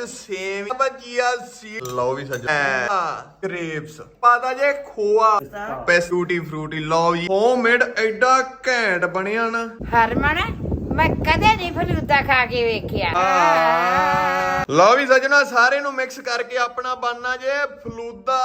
ਵਿੱਚ ਸੇਮ ਭਜੀਆ ਸੀ। ਲਓ ਵੀ ਸੱਜ ਗ੍ਰੇਪਸ ਪਾਦਾ ਜੇ ਖੋਆ। ਪੈਸੂਟੀ ਫਰੂਟੀ ਲਓ ਜੀ। ਹੋਮਮੇਡ ਐਡਾ ਘੈਂਟ ਬਣਿਆ ਨਾ। ਹਰਮਨ ਮੈਂ ਕਦੇ ਨਹੀਂ ਫਲੂਦਾ ਖਾ ਕੇ ਵੇਖਿਆ। ਲਓ ਵੀ ਸੱਜਣਾ ਸਾਰੇ ਨੂੰ ਮਿਕਸ ਕਰਕੇ ਆਪਣਾ ਬਣਨਾ ਜੇ ਫਲੂਦਾ।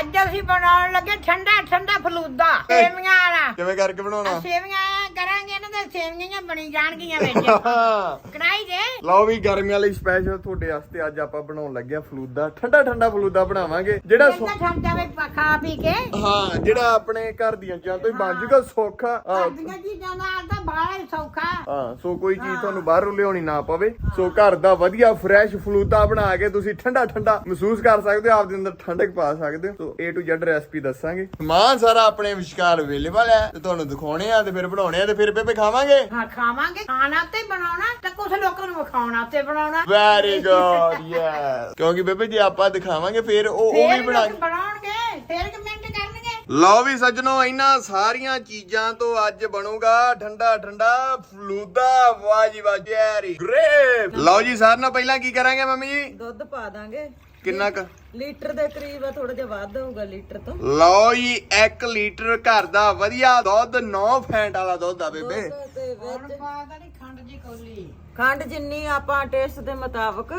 ਅੱਜ ਅਸੀਂ ਬਣਾਉਣ ਲੱਗੇ ਠੰਡਾ ਠੰਡਾ ਫਲੂਦਾ ਸੇਵੀਆਂ ਵਾਲਾ। ਕਿਵੇਂ ਕਰਕੇ ਬਣਾਉਣਾ? ਸੇਵੀਆਂ ਕਰਾਂਗੇ ਨਾ ਤੇ ਸੇਵੀਆਂ ਬਣੀ ਜਾਣਗੀਆਂ ਵਿੱਚ। ਕੜਾਈ ਦੇ ਲਓ ਵੀ ਗਰਮੀਆਂ ਲਈ ਸਪੈਸ਼ਲ ਤੁਹਾਡੇ ਵਾਸਤੇ ਅੱਜ ਆਪਾਂ ਬਣਾਉਣ ਲੱਗੇ ਆ ਫਲੂਦਾ। ਠੰਡਾ ਠੰਡਾ ਫਲੂਦਾ ਬਣਾਵਾਂਗੇ। ਜਿਹੜਾ ਸੌ- ਠੰਡਾ ਠੰਡਾ ਵਿੱਚ ਪਾ- ਖਾ ਪੀ ਕੇ। ਹਾਂ ਜਿਹੜਾ ਆਪਣੇ ਘਰ ਦੀਆਂ ਚੀਜ਼ਾਂ ਤੋਂ ਹੀ ਬਣ ਜੂਗਾ ਸੌਖਾ। ਹਾਂ, ਸਾਡੀਆਂ ਚੀਜ਼ਾਂ ਨਾਲ ਤਾਂ ਬਾਹਲਾ ਸੌਖਾ। ਹਾਂ ਸੋ ਕੋਈ ਚੀਜ਼ ਤੁਹਾਨੂੰ ਬਾਹਰੋਂ ਲਿਆਉਣੀ ਨਾ ਪਵੇ। ਸੋ ਘਰ ਦਾ ਵਧੀਆ ਫਰੈਸ਼ ਫਲੂਦਾ ਬਣਾ ਕੇ ਤੁਸੀਂ ਠੰਡਾ ਠੰਡਾ ਮਹਿਸੂਸ ਕਰ ਸਕਦੇ ਹੋ ਆਪਦੇ ਅੰਦਰ ਠੰਡਕ ਪਾ ਸਕਦੇ ਹੋ। So A to Z recipe ਦੱਸਾਂਗੇ। ਸਮਾਨ ਸਾਰਾ ਆਪਣੇ ਵਿਚਕਾਰ ਅਵੇਲੇਬਲ ਹੈ ਤੇ ਤੁਹਾਨੂੰ ਦਿਖਾਉਣੇ ਆ ਤੇ ਫਿਰ ਬਣਾਉਣੇ ਆ ਤੇ ਫਿਰ ਬੇਬੇ ਖਾਵਾਂਗੇ। ਹਾਂ ਖਾਵਾਂਗੇ। ਖਾਣਾ ਤੇ ਬਣਾਉਣਾ ਤੇ ਕੁਝ ਲੋਕਾਂ ਨੂੰ ਵਿਖਾਉਣਾ ਤੇ ਬਣਾਉਣਾ। ਵੈਰੀ ਗੁੱਡ ਯੈਸ ਕਿਉਂਕਿ ਬੇਬੇ ਜੇ ਆਪਾਂ ਦਿਖਾਵਾਂਗੇ ਫਿਰ ਉਹ ਉਹ ਵੀ ਬਣਾ ਬਣਾਉਣਗੇ ਫੇਰ ਕਮੈਂਟ ਕਰਨਗੇ। ਲਓ ਵੀ ਸੱਜਣੋ ਇਹਨਾਂ ਸਾਰੀਆਂ ਚੀਜ਼ਾਂ ਤੋਂ ਅੱਜ ਬਣੂਗਾ ਠੰਡਾ ਠੰਡਾ ਫਲੂਦਾ। ਵਾਹ ਜੀ ਵਾਹ ਜੈਰੀ ਗ੍ਰੇਪ ਲਓ ਜੀ ਸਾਰਿਆਂ ਨਾਲ ਪਹਿਲਾਂ ਕੀ ਕਰਾਂਗੇ ਮੰਮੀ ਜੀ? ਦੁੱਧ ਪਾ ਦਾਂਗੇ। ਕਿੰਨਾ ਕ? ਲੀਟਰ ਦੇ ਕਰੀਬ ਆ ਥੋੜਾ ਜਿਹਾ ਵੱਧ ਹੋਊਗਾ ਲੀਟਰ ਤੋਂ। ਲਓ ਜੀ 1 ਲੀਟਰ ਘਰ ਦਾ ਵਧੀਆ ਦੁੱਧ 9 ਫੈਂਟ ਵਾਲਾ ਦੁੱਧ ਆ ਬੇਬੇ। ਤੇ ਵਿੱਚ ਪਾਦਾ ਨਹੀਂ ਖੰਡ ਜੀ ਕੋਲੀ ਖੰਡ ਜਿੰਨੀ ਆਪਾਂ ਟੇਸਟ ਦੇ ਮੁਤਾਬਕ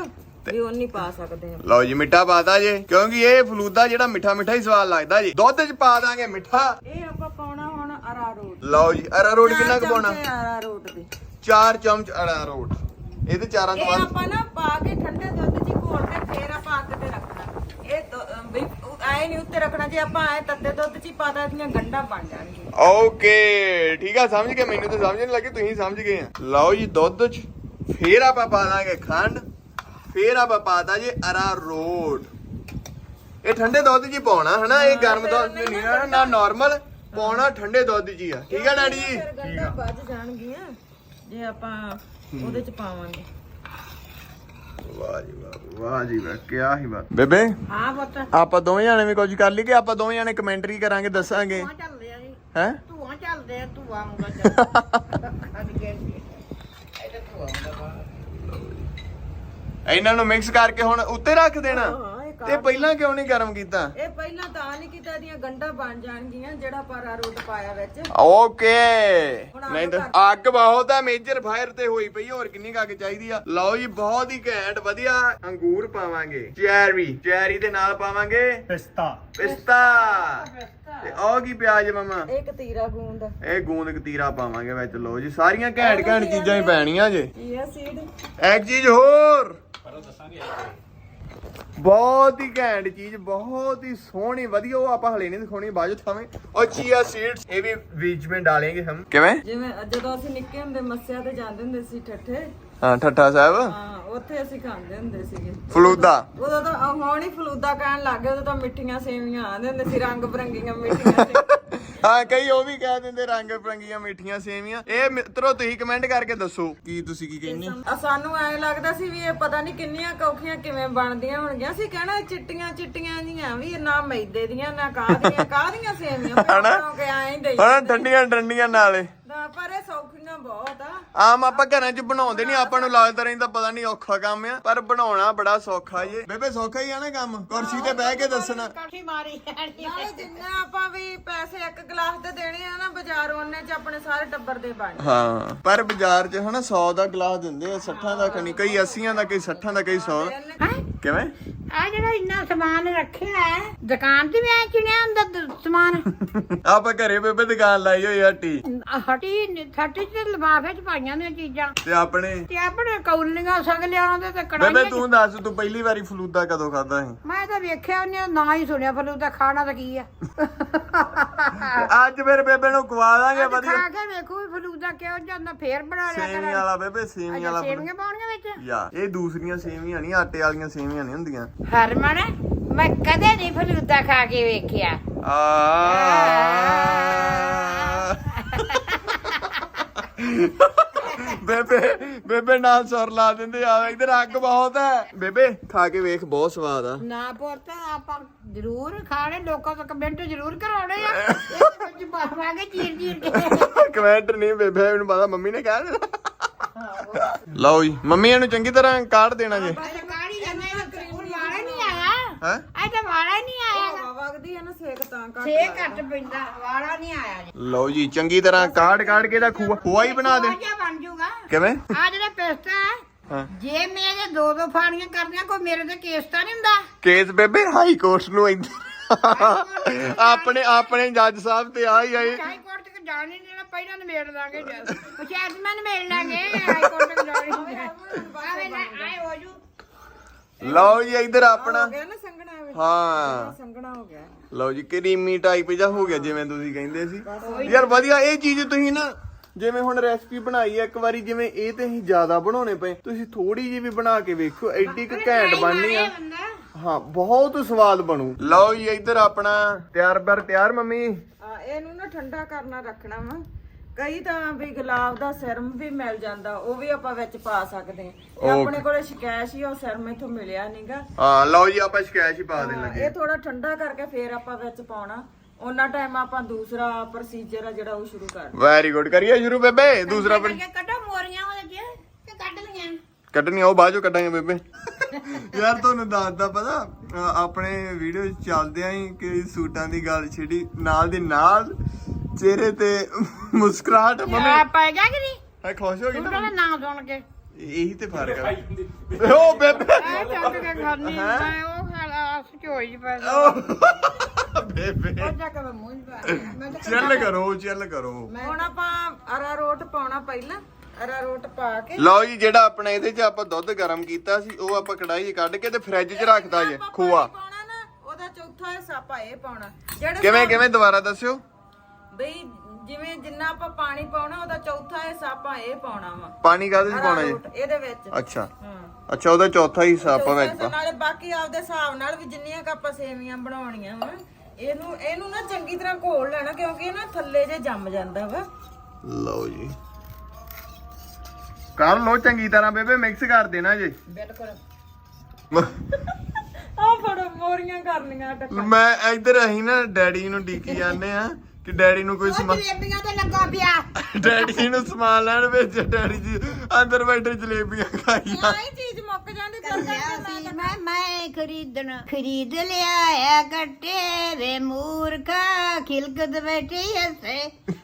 ਵੀ ਉਨੀ ਪਾ ਸਕਦੇ ਹਾਂ। ਲਓ ਜੀ ਮਿੱਠਾ ਪਾਤਾ ਜੇ ਕਿਉਂਕਿ ਇਹ ਫਲੂਦਾ ਜਿਹੜਾ ਮਿੱਠਾ ਮਿੱਠਾ ਹੀ ਸਵਾਦ ਲੱਗਦਾ ਜੀ। ਦੁੱਧ 'ਚ ਪਾ ਦਾਂਗੇ ਮਿੱਠਾ। ਇਹ ਆਪਾਂ ਪਾਉਣਾ ਹੁਣ ਅਰਾਰੋਟ ਲਓ ਜੀ ਅਰਾਰੋਟ ਕਿੰਨਾ ਕੁ ਪਾਉਣਾ? ਅਰਾਰੋਟ ਦੇ। 4 ਚਮਚ ਅਰਾਰੋਟ ਇਹ ਤੇ ਚਾਰਾਂ ਤੋਂ ਇਹ ਬਾਅਦ ਆਪਾਂ ਨਾ ਪਾ ਕੇ ਠੰਡੇ ਦੁੱਧ ਫੇਰ ਆਪਾਂ ਅੱਗ ਤੇ ਰੱਖਣਾ। ਇਹ ਦੁ- ਅਹ ਵੀ ਐ ਨਹੀਂ ਉੱਤੇ ਰੱਖਣਾ ਜੇ ਆਪਾਂ ਐ ਤੱਤੇ ਦੁੱਧ 'ਚ ਹੀ ਪਾਦਾ ਇਹਦੀਆਂ ਗੰਢਾਂ ਬਣ ਜਾਣਗੀਆਂ। ਓਕੇ ਠੀਕ ਆ ਸਮਝ ਗਏ? ਮੈਨੂੰ ਤਾਂ ਸਮਝ ਨਹੀਂ ਲੱਗੀ ਤੁਸੀਂ ਸਮਝ ਗਏ ਆ। ਲਓ ਜੀ ਦੁੱਧ ਚ ਫੇਰ ਆਪਾਂ ਪਾ ਦਾਂਗੇ ਖੰਡ ਫੇਰ ਆਪਾਂ ਪਾ ਦਾਂਗੇ ਅਰਾਰੋਟ ਇਹ ਠੰਡੇ ਦੁੱਧ 'ਚ ਹੀ ਪਾਉਣਾ ਹਨਾ? ਇਹ ਗਰਮ ਦੁੱਧ 'ਚ ਨਹੀਂ ਨਾ ਨਾ ਨਾਰਮਲ ਪਾਉਣਾ ਠੰਡੇ ਦੁੱਧ ਆ। ਠੀਕ ਆ ਡੈਡੀ ਜੀ? ਫਿਰ ਗੰਢਾਂ ਵੱਜ ਜਾਣਗੀਆਂ ਜੇ ਆਪਾਂ ਉਹਦੇ 'ਚ ਪਾਵਾਂਗੇ। ਵਾਹ ਜੀ ਵਾਹ ਵਾਹ ਜੀ ਵਾਹ ਕਿਆ ਹੀ ਬਾਤ। ਬੇਬੇ ਹਾਂ ਪੁੱਤ। ਆਪਾਂ ਦੋਵੇਂ ਜਾਣੇ ਵੀ ਕੁਝ ਕਰ ਲਈ ਕਿ ਆਪਾਂ ਦੋਵੇਂ ਜਾਣੇ ਕਮੈਂਟਰੀ ਕਰਾਂਗੇ ਦੱਸਾਂਗੇ। ਧੂਆਂ ਚੱਲਦੇ ਆ ਜੀ। ਹੈ? ਧੂਆਂ ਚੱਲਦੇ ਆ ਧੂਆਂ ਮੁੰਗਾ ਚੱਲਦਾ ਇਹਨਾਂ ਨੂੰ ਮਿਕਸ ਕਰਕੇ ਹੁਣ ਉੱਤੇ ਰੱਖ ਦੇਣਾ। ਤੇ ਪਹਿਲਾਂ ਕਿਉਂ ਨਹੀਂ ਗਰਮ ਕੀਤਾ? ਇਹ ਪਹਿਲਾਂ ਤਾਂ ਨਹੀਂ ਕੀਤਾ ਇਹਦੀਆਂ ਗੰਢਾਂ ਬਣ ਜਾਣਗੀਆਂ ਜਿਹੜਾ ਆਪਾਂ ਅਰਾਰੋਟ ਪਾਇਆ ਵਿੱਚ। ਓਕੇ। ਨਹੀਂ ਤਾਂ ਅੱਗ ਬਹੁਤ ਆ ਮੇਜਰ ਫਾਇਰ ਤੇ ਹੋਈ ਪਈ ਹੋਰ ਕਿੰਨੀ ਕੁ ਅੱਗ ਚਾਹੀਦੀ ਆ? ਲਓ ਜੀ ਬਹੁਤ ਹੀ ਘੈਂਟ ਵਧੀਆ। ਅੰਗੂਰ ਪਾਵਾਂਗੇ ਚੈਰੀ ਚੈਰੀ ਦੇ ਨਾਲ ਪਾਵਾਂਗੇ। ਪਿਸਤਾ। ਪਿਸਤਾ। ਤੇ ਉਹ ਕੀ ਪਿਆਜ ਮਮਾ? ਇਹ ਕਤੀਰਾ ਗੂੰਦ। ਇਹ ਗੂੰਦ ਕਤੀਰਾ ਪਾਵਾਂਗੇ ਵਿੱਚ ਲਓ ਜੀ ਸਾਰੀਆਂ ਘੈਂਟ ਘੈਂਟ ਚੀਜ਼ਾਂ ਹੀ ਪੈਣੀਆਂ ਜੇ। ਚੀਆ ਸੀਡ ਇੱਕ ਚੀਜ਼ ਹੋਰ। ਬਹੁਤ ਹੀ ਘੈਂਟ ਚੀਜ਼ ਬਹੁਤ ਹੀ ਸੋਹਣੀ ਵਧੀਆ ਉਹ ਆਪਾਂ ਹਲੇ ਨਹੀਂ ਦਿਖਾਉਣੀ ਬਾਅਦ ਚ ਥਾਵੇਂ ਔਰ ਚੀਆ ਸੀਡਸ ਇਹ ਵੀ ਬੀਜ ਵਿੱਚ ਡਾਲेंगे ਹਮ। ਕਿਵੇਂ? ਜਿਵੇਂ ਜਦੋਂ ਅਸੀਂ ਨਿੱਕੇ ਹੁੰਦੇ ਮੱਸਿਆ ਤੇ ਜਾਂਦੇ ਹੁੰਦੇ ਸੀ ਠੱਠੇ। ਹਾਂ ਠੱਠਾ ਸਾਹਿਬ? ਹਾਂ ਉੱਥੇ ਅਸੀਂ ਖਾਂਦੇ ਹੁੰਦੇ ਸੀਗੇ। ਫਲੂਦਾ? ਉਦੋਂ ਤਾਂ ਆਹ ਹੁਣ ਹੀ ਫਲੂਦਾ ਕਹਿਣ ਲੱਗ ਗਏ ਉਦੋਂ ਤਾਂ ਮਿੱਠੀਆਂ ਸੇਵੀਆਂ ਆਂਦੇ ਹੁੰਦੇ ਸੀ ਰੰਗ ਬਰੰਗੀਆਂ ਮਿੱਠੀਆਂ ਸੇਵੀਆਂ। ਹਾਂ ਕਈ ਉਹ ਵੀ ਕਹਿ ਦਿੰਦੇ ਰੰਗ ਬਰੰਗੀਆਂ ਮਿੱਠੀਆਂ ਸੇਵੀਆਂ। ਇਹ ਮਿੱਤਰੋ ਤੁਸੀਂ ਕਮੈਂਟ ਕਰਕੇ ਦੱਸੋ ਕੀ ਤੁਸੀਂ ਕੀ ਕਹਿੰਦੇ ਆ ਸਾਨੂੰ ਐ ਲੱਗਦਾ ਸੀ ਵੀ ਇਹ ਪਤਾ ਨਹੀਂ ਕਿੰਨੀਆਂ ਕੌਖੀਆਂ ਕਿਵੇਂ ਬਣਦੀਆਂ ਹੋਣਗੀਆਂ। ਸੀ ਕਹਿਣਾ ਇਹ ਚਿੱਟੀਆਂ ਚਿੱਟੀਆਂ ਜੀਆਂ ਵੀ ਇਹ ਨਾ ਮੈਦੇ ਦੀਆਂ ਨਾ ਕਾਹਦੀਆਂ ਕਾਹਦੀਆਂ ਸੇਵੀਆਂ? ਕਿਉਂਕਿ ਐਂ ਹੀ ਦੇਈ ਠੰਡੀਆਂ ਠੰਡੀਆਂ ਨਾਲੇ। ਨਾ ਪਰ ਇਹ ਬਹੁਤ ਆ। ਆਮ ਆਪਾਂ ਘਰਾਂ 'ਚ ਬਣਾਉਂਦੇ ਨਹੀਂ ਆਪਾਂ ਨੂੰ ਲੱਗਦਾ ਰਹਿੰਦਾ ਪਤਾ ਨਹੀਂ ਔਖਾ ਕੰਮ ਆ ਪਰ ਬਣਾਉਣਾ ਬੜਾ ਸੌਖਾ ਜੀ। ਬੇਬੇ ਸੌਖਾ ਹੀ ਆ ਨਾ ਕੰਮ ਕੁਰਸੀ ਤੇ ਬਹਿ ਕੇ ਦੱਸਣਾ। ਕਾਠੀ ਮਾਰੀ ਜਾਣੀ ਨਾਲੇ ਜਿੰਨਾ ਆਪਾਂ ਵੀ ਪੈਸੇ ਇੱਕ ਗਲਾਸ ਦੇ ਦੇਣੇ ਆ ਨਾ ਬਾਜ਼ਾਰ ਉਹਨੇ ਚ ਆਪਣੇ ਸਾਰੇ ਟੱਬਰ ਦੇ ਬਣ ਹਾਂ ਪਰ ਬਾਜ਼ਾਰ 'ਚ ਹਨਾ 100 ਦਾ ਗਲਾਸ ਦਿੰਦੇ ਆ 60 ਦਾ ਕਣੀ ਕਈ 80 ਦਾ ਕਈ 60 ਦਾ ਕਈ 100 ਹੈ? ਕਿਵੇਂ? ਆ ਜਿਹੜਾ ਇੰਨਾ ਸਮਾਨ ਰੱਖਿਆ ਹੈ ਦੁਕਾਨ ਤੇ ਵੀ ਐ ਚੁਣਿਆ ਹੁੰਦਾ ਦ- ਸਮਾਨ? ਆਪਾਂ ਘਰੇ ਬੇਬੇ ਦੁਕਾਨ ਲਾਈ ਹੋਈ ਆ ਟੀ ਆਹ ਹਟੀ ਹਟੀ ਤੇ ਲਿਫਾਫੇ ਚ ਪਾਈਆਂ ਨੇ ਚੀਜ਼ਾਂ। ਤੇ ਆਪਣੇ? ਤੇ ਆਪਣੇ ਕੌਲੀਆਂ ਸਗਲਿਆਂ ਦੇ ਤੇ ਬੇਬੇ ਕੜਾਈਆਂ ਤੂੰ ਦੱਸ ਤੂੰ ਪਹਿਲੀ ਵਾਰੀ ਫਲੂਦਾ ਕਦੋਂ ਖਾਦਾ ਸੀ? ਮੈਂ ਤਾਂ ਵੇਖਿਆ ਉਹਨੇ ਨਾ ਹੀ ਸੁਣਿਆ ਤਾਂ ਖਾਣਾ ਤਾਂ ਕੀ ਆ? ਅੱਜ ਫਿਰ ਬੇਬੇ ਨੂੰ ਖਵਾ ਦਾਂਗੇ ਅੱਜ ਵਧੀਆ। ਖਾ ਕੇ ਵੇਖੂ ਵੀ ਫਲੂਦਾ ਕਿਹੋ ਜਿਹਾ ਹੁੰਦਾ ਫੇਰ ਬਣਾ ਲਿਆ ਸੇਵੀਆਂ ਵਾਲਾ ਬੇਬੇ ਸੇਵੀਆਂ ਅੱਛਾ ਵਾਲਾ ਸੇਵੀਆਂ ਪਾਉਣੀਆਂ ਵਿੱਚ? ਯਾ ਇਹ ਦੂਸਰੀਆਂ ਸੇਵੀਆਂ ਨਹੀਂ ਆਟੇ ਵਾਲੀਆਂ ਸੇਵੀਆਂ ਨਹੀਂ ਹੁੰਦੀਆਂ। ਹਰਮਨ ਮੈਂ ਕਦੇ ਨਹੀਂ ਫਲੂਦਾ ਖਾ ਕੇ ਵੇਖਿਆ। ਬੇਬੇ ਬੇਬੇ ਨਾਲ ਸੁਰ ਲਾ ਦਿੰਦੇ ਆ ਇਧਰ ਅੱਗ ਬਹੁਤ ਹੈ। ਬੇਬੇ ਖਾ ਕੇ ਵੇਖ ਬਹੁਤ ਸਵਾਦ ਆ। ਨਾ ਪੁੱਤ ਆਪਾਂ ਜ਼ਰੂਰ ਖਾਣੇ ਲੋਕਾਂ ਤੋਂ ਕਮੈਂਟ ਜ਼ਰੂਰ ਕਰਾਉਣੇ ਆ। ਇਹ ਵਿੱਚ ਪਾਵਾਂਗੇ ਚੀਰ ਚੀਰ ਕੇ। ਕਮੈਂਟ ਨਹੀਂ ਬੇਬੇ ਮੈਨੂੰ ਪਤਾ ਮੰਮੀ ਨੇ ਕਹਿ ਦਿੱਤਾ। ਲਓ ਜੀ ਮੰਮੀ ਇਹਨੂੰ ਚੰਗੀ ਤਰ੍ਹਾਂ ਕਾੜ ਦੇਣਾ ਜੇ। ਅਜੇ ਕਾੜੀ ਜਾਂਦੇ ਨੇ ਵਾਲਾ ਨਹੀਂ ਆਇਆ। ਹੈ? ਅਜੇ ਵਾਲਾ ਹੀ ਨਹੀਂ ਆਇਆ ਹਵਾ ਵਗਦੀ ਹੈ ਨਾ ਸੇਕ ਤਾਂ ਘੱਟ ਛੇ ਘੱਟ ਪੈਂਦਾ ਵਾਲਾ ਨਹੀਂ ਆਇਆ ਜੀ। ਲਓ ਜੀ ਚੰਗੀ ਤਰ੍ਹਾਂ ਕਾੜ ਕਾੜ ਕੇ ਦਾ ਖੂਆ ਖੂਆ ਹੀ ਬਣਾ ਦੇ। ਖੋਆ ਬਣ ਜਾਊਗਾ ਕਿਵੇਂ? ਆ ਜਿਹੜੇ ਪਿਸਤਾ ਹੈ ਹਾਂ। ਜੇ ਮੇਰੇ ਦੋ ਦੋ ਫਾੜੀਆਂ ਕਰਦੀਆਂ ਕੋਈ ਮੇਰੇ ਤੇ ਕੇਸ ਤਾਂ ਨਹੀਂ ਹੁੰਦਾ? ਕੇਸ ਬੇਬੇ ਹਾਈ ਕੋਰਟ ਨੂੰ ਇੱਧਰ ਆਪਣੇ ਆਪਣੇ ਜੱਜ ਸਾਹਿਬ ਤੇ ਆ ਹੀ ਆਏ ਹਾਈ ਕੋਰਟ ਤੱਕ ਜਾਣ ਨਹੀਂ ਦੇਣਾ ਪਹਿਲਾਂ ਨਿਬੇੜ ਦਾਂਗੇ ਜਦ ਪੰਚਾਇਤ ਮੈਂ ਨਿਬੇੜ ਲਾਂਗੇ ਹਾਈ ਕੋਰਟ ਤੱਕ ਜਾਣ ਨਹੀਂ ਦੇਣਾ। ਆਵੇ ਨਾ ਆਏ ਹੋ ਜੂ। ਲਓ ਜੀ ਇੱਧਰ ਆਪਣਾ ਹੋ ਗਿਆ ਨਾ ਸੰਗਣਾ ਵਿੱਚ ਹਾਂ। ਸੰਗਣਾ ਹੋ ਗਿਆ। ਲਓ ਜੀ ਕਰੀਮੀ ਟਾਈਪ ਜਿਹਾ ਹੋ ਗਿਆ ਜਿਵੇਂ ਤੁਸੀਂ ਕਹਿੰਦੇ ਸੀ। ਯਾਰ ਵਧੀਆ ਇਹ ਚੀਜ਼ ਤੁਸੀਂ ਨਾ ਜਿਵੇਂ ਹੁਣ ਰੈਸਪੀ ਬਣਾਈ ਹੈ ਇੱਕ ਵਾਰੀ ਜਿਵੇਂ ਇਹ ਤੇ ਅਸੀਂ ਜ਼ਿਆਦਾ ਬਣਾਉਣੇ ਪਏ ਤੁਸੀਂ ਥੋੜੀ ਜਿਹੀ ਵੀ ਬਣਾ ਕੇ ਵੇਖੋ ਐਡੀ ਕੁ ਘੈਂਟ ਬਣਨੀ ਆ। ਹਾਂ ਬਹੁਤ ਸਵਾਦ ਬਣੂ। ਲਓ ਜੀ ਇੱਧਰ ਆਪਣਾ ਤਿਆਰ ਬਰ ਤਿਆਰ ਮੰਮੀ। ਇਹਨੂੰ ਨਾ ਠੰਡਾ ਕਰਨਾ ਰੱਖਣਾ ਵਾ। ਕਈ ਤਾਂ ਵੀ ਗੁਲਾਬ ਦਾ ਸਿਰਮ ਵੀ ਮਿਲ ਜਾਂਦਾ ਉਹ ਵੀ ਆਪਾਂ ਵਿੱਚ ਪਾ ਸਕਦੇ ਹਾਂ। ਆਪਣੇ ਕੋਲੇ ਸ਼ਿਕਾਇਤ ਹੀ ਉਹ ਸਿਰਮ ਇਥੋਂ ਮਿਲਿਆ ਨਹੀਂਗਾ ਹਾਂ ਲਓ ਜੀ ਆਪਾਂ ਸ਼ਿਕਾਇਤ ਹੀ ਪਾ ਦੇਣ ਲੱਗੇ। ਇਹ ਥੋੜਾ ਠੰਡਾ ਕਰਕੇ ਫੇਰ ਆਪਾਂ ਵਿੱਚ ਪਾਉਣਾ। ਉਹਨਾਂ ਟਾਈਮ ਆਪਾਂ ਦੂਸਰਾ ਪ੍ਰੋਸੀਜਰ ਆ ਜਿਹੜਾ ਉਹ ਸ਼ੁਰੂ ਕਰ ਵੈਰੀ ਗੁੱਡ ਕਰੀਏ ਸ਼ੁਰੂ ਬੇਬੇ ਦੂਸਰਾ ਬਣ- ਕੱਢੋ ਮੋਰੀਆਂ ਉਹਦੇ ਚ ਤੇ ਕੱਢ ਲਈਆਂ। ਕੱਢਣੀ ਉਹ ਬਾਅਦ ਚੋਂ ਕੱਢਾਂਗੇ ਬੇਬੇ। ਯਾਰ ਤੁਹਾਨੂੰ ਦੱਸਦਾ ਪਤਾ ਅ, ਆਪਣੇ ਵੀਡੀਓ ਚੱਲਦੇ ਆਂ ਕਿ ਸੂਟਾਂ ਦੀ ਗੱਲ ਛਿੜੀ ਨਾਲ ਦੀ ਨਾਲ ਚਿਹਰੇ ਤੇ ਮੁਸਕਰਾਹਟ ਮੰਮੀ ਆ ਪੈ ਗਿਆ ਕਿ ਨਹੀਂ? ਹੈ ਖੁਸ਼ ਹੋ ਗਈ ਤੂੰ ਨਾ ਤਾਂ ਨਾਂ ਸੁਣ ਕੇ। ਇਹੀ ਤੇ ਫ਼ਰਕ ਆ। ਓ ਬੇਬੇ। ਐ ਚੱਕ ਕੇ ਖਾਣੀ ਮੈਂ ਉਹ ਖਾਲਾ ਸਚੋਈ ਪੈ ਬੇਬੇ। ਉਹ ਜਾ ਕੇ ਮੈਂ ਮੂੰਹ ਪਾ। ਲਿਆ। ਮੈਂ ਤਾਂ ਚੱਲ ਕਰੋ ਚੱਲ ਕਰੋ। ਹੁਣ ਆਪਾਂ ਅਰਾਰੋਟ ਪਾਉਣਾ ਪਹਿਲਾਂ। ਅਰਾਰੋਟ ਪਾ ਕੇ। ਲਓ ਜੀ ਜਿਹੜਾ ਆਪਣਾ ਇਹਦੇ 'ਚ ਆਪਾਂ ਦੁੱਧ ਗਰਮ ਕੀਤਾ ਸੀ ਉਹ ਆਪਾਂ ਕੜਾਈ 'ਚ ਕੱਢ ਕੇ ਤੇ ਫ੍ਰਿਜ 'ਚ ਰੱਖਤਾ ਜੇ ਆਪਾਂ ਖੋਆ। ਪਾਉਣਾ ਨਾ ਉਹਦਾ ਚੌਥਾ ਹਿੱਸਾ ਆਪਾਂ ਇਹ ਪਾਉਣਾ। ਜਿਹੜੇ ਕਿਵੇਂ ਕਿਵੇਂ? ਦੁਬਾਰਾ ਦੱਸਿਓ। ਬਈ ਜਿਵੇਂ ਜਿੰਨਾ ਆਪਾਂ ਪਾਣੀ ਪਾਉਣਾ ਉਹਦਾ ਚੌਥਾ ਹਿੱਸਾ ਆਪਾਂ ਇਹ ਪਾਉਣਾ ਵਾ। ਪਾਣੀ ਕਾਹਦੇ 'ਚ ਪਾਉਣਾ ਜੀ? ਅਰਾਰੋਟ ਇਹਦੇ ਵਿੱਚ। ਅੱਛਾ। ਹਾਂ। ਅੱਛਾ ਉਹਦਾ ਚੌਥਾ ਹਿੱਸਾ ਆਪਾਂ ਵਿੱਚ ਪਾ ਨਾਲੇ ਬਾਕੀ ਆਪਦੇ ਹਿਸਾਬ ਨਾਲ ਵੀ ਜਿੰਨੀਆਂ ਕ ਆਪਾਂ ਸੇਵੀਆਂ ਬਣਾਉਣੀਆਂ ਵਾ ਇਹਨੂੰ ਇਹਨੂੰ ਨਾ ਚੰਗੀ ਤਰ੍ਹਾਂ ਘੋਲ ਲੈਣਾ ਕਿਉਂਕਿ ਇਹ ਨਾ ਥੱਲੇ ਜੇ ਜੰਮ ਜਾਂਦਾ ਵਾ। ਲਓ ਜੀ। ਕਰ ਲਓ ਚੰਗੀ ਤਰ੍ਹਾਂ ਬੇਬੇ ਮਿਕਸ ਕਰ ਦੇਣਾ ਜੇ। ਬਿਲਕੁਲ। ਆ ਫੜੋ ਮੋਰੀਆਂ ਕਰਨੀਆਂ ਟੱਕ। ਮੈਂ ਇੱਧਰ ਅਸੀਂ ਨਾ ਡੈਡੀ ਨੂੰ ਡੀਕੀ ਜਾਂਦੇ ਆ ਕਿ ਡੈਡੀ ਨੂੰ ਕੋਈ ਸਮਾਨ ਜਲੇਬੀਆਂ ਤੇ ਲੱਗਾ ਪਿਆ। ਡੈਡੀ ਨੂੰ ਸਮਾਨ ਲੈਣ ਵਿੱਚ ਡੈਡੀ ਜੀ। ਅੰਦਰ ਬੈਠੇ ਜਲੇਬੀਆਂ ਖਾਈ ਨਾ ਹੀ ਚੀਜ਼ ਮੁੱਕ ਜਾਂਦੀ ਸੀ ਮੈਂ ਮੈਂ ਖਰੀਦਣ ਖਰੀਦ ਲਿਆ ਗੱਟੇ ਵੇ ਮੂਰਖਾ ਖਿਲਕਤ ਬੈਠੀ ਐਸੇ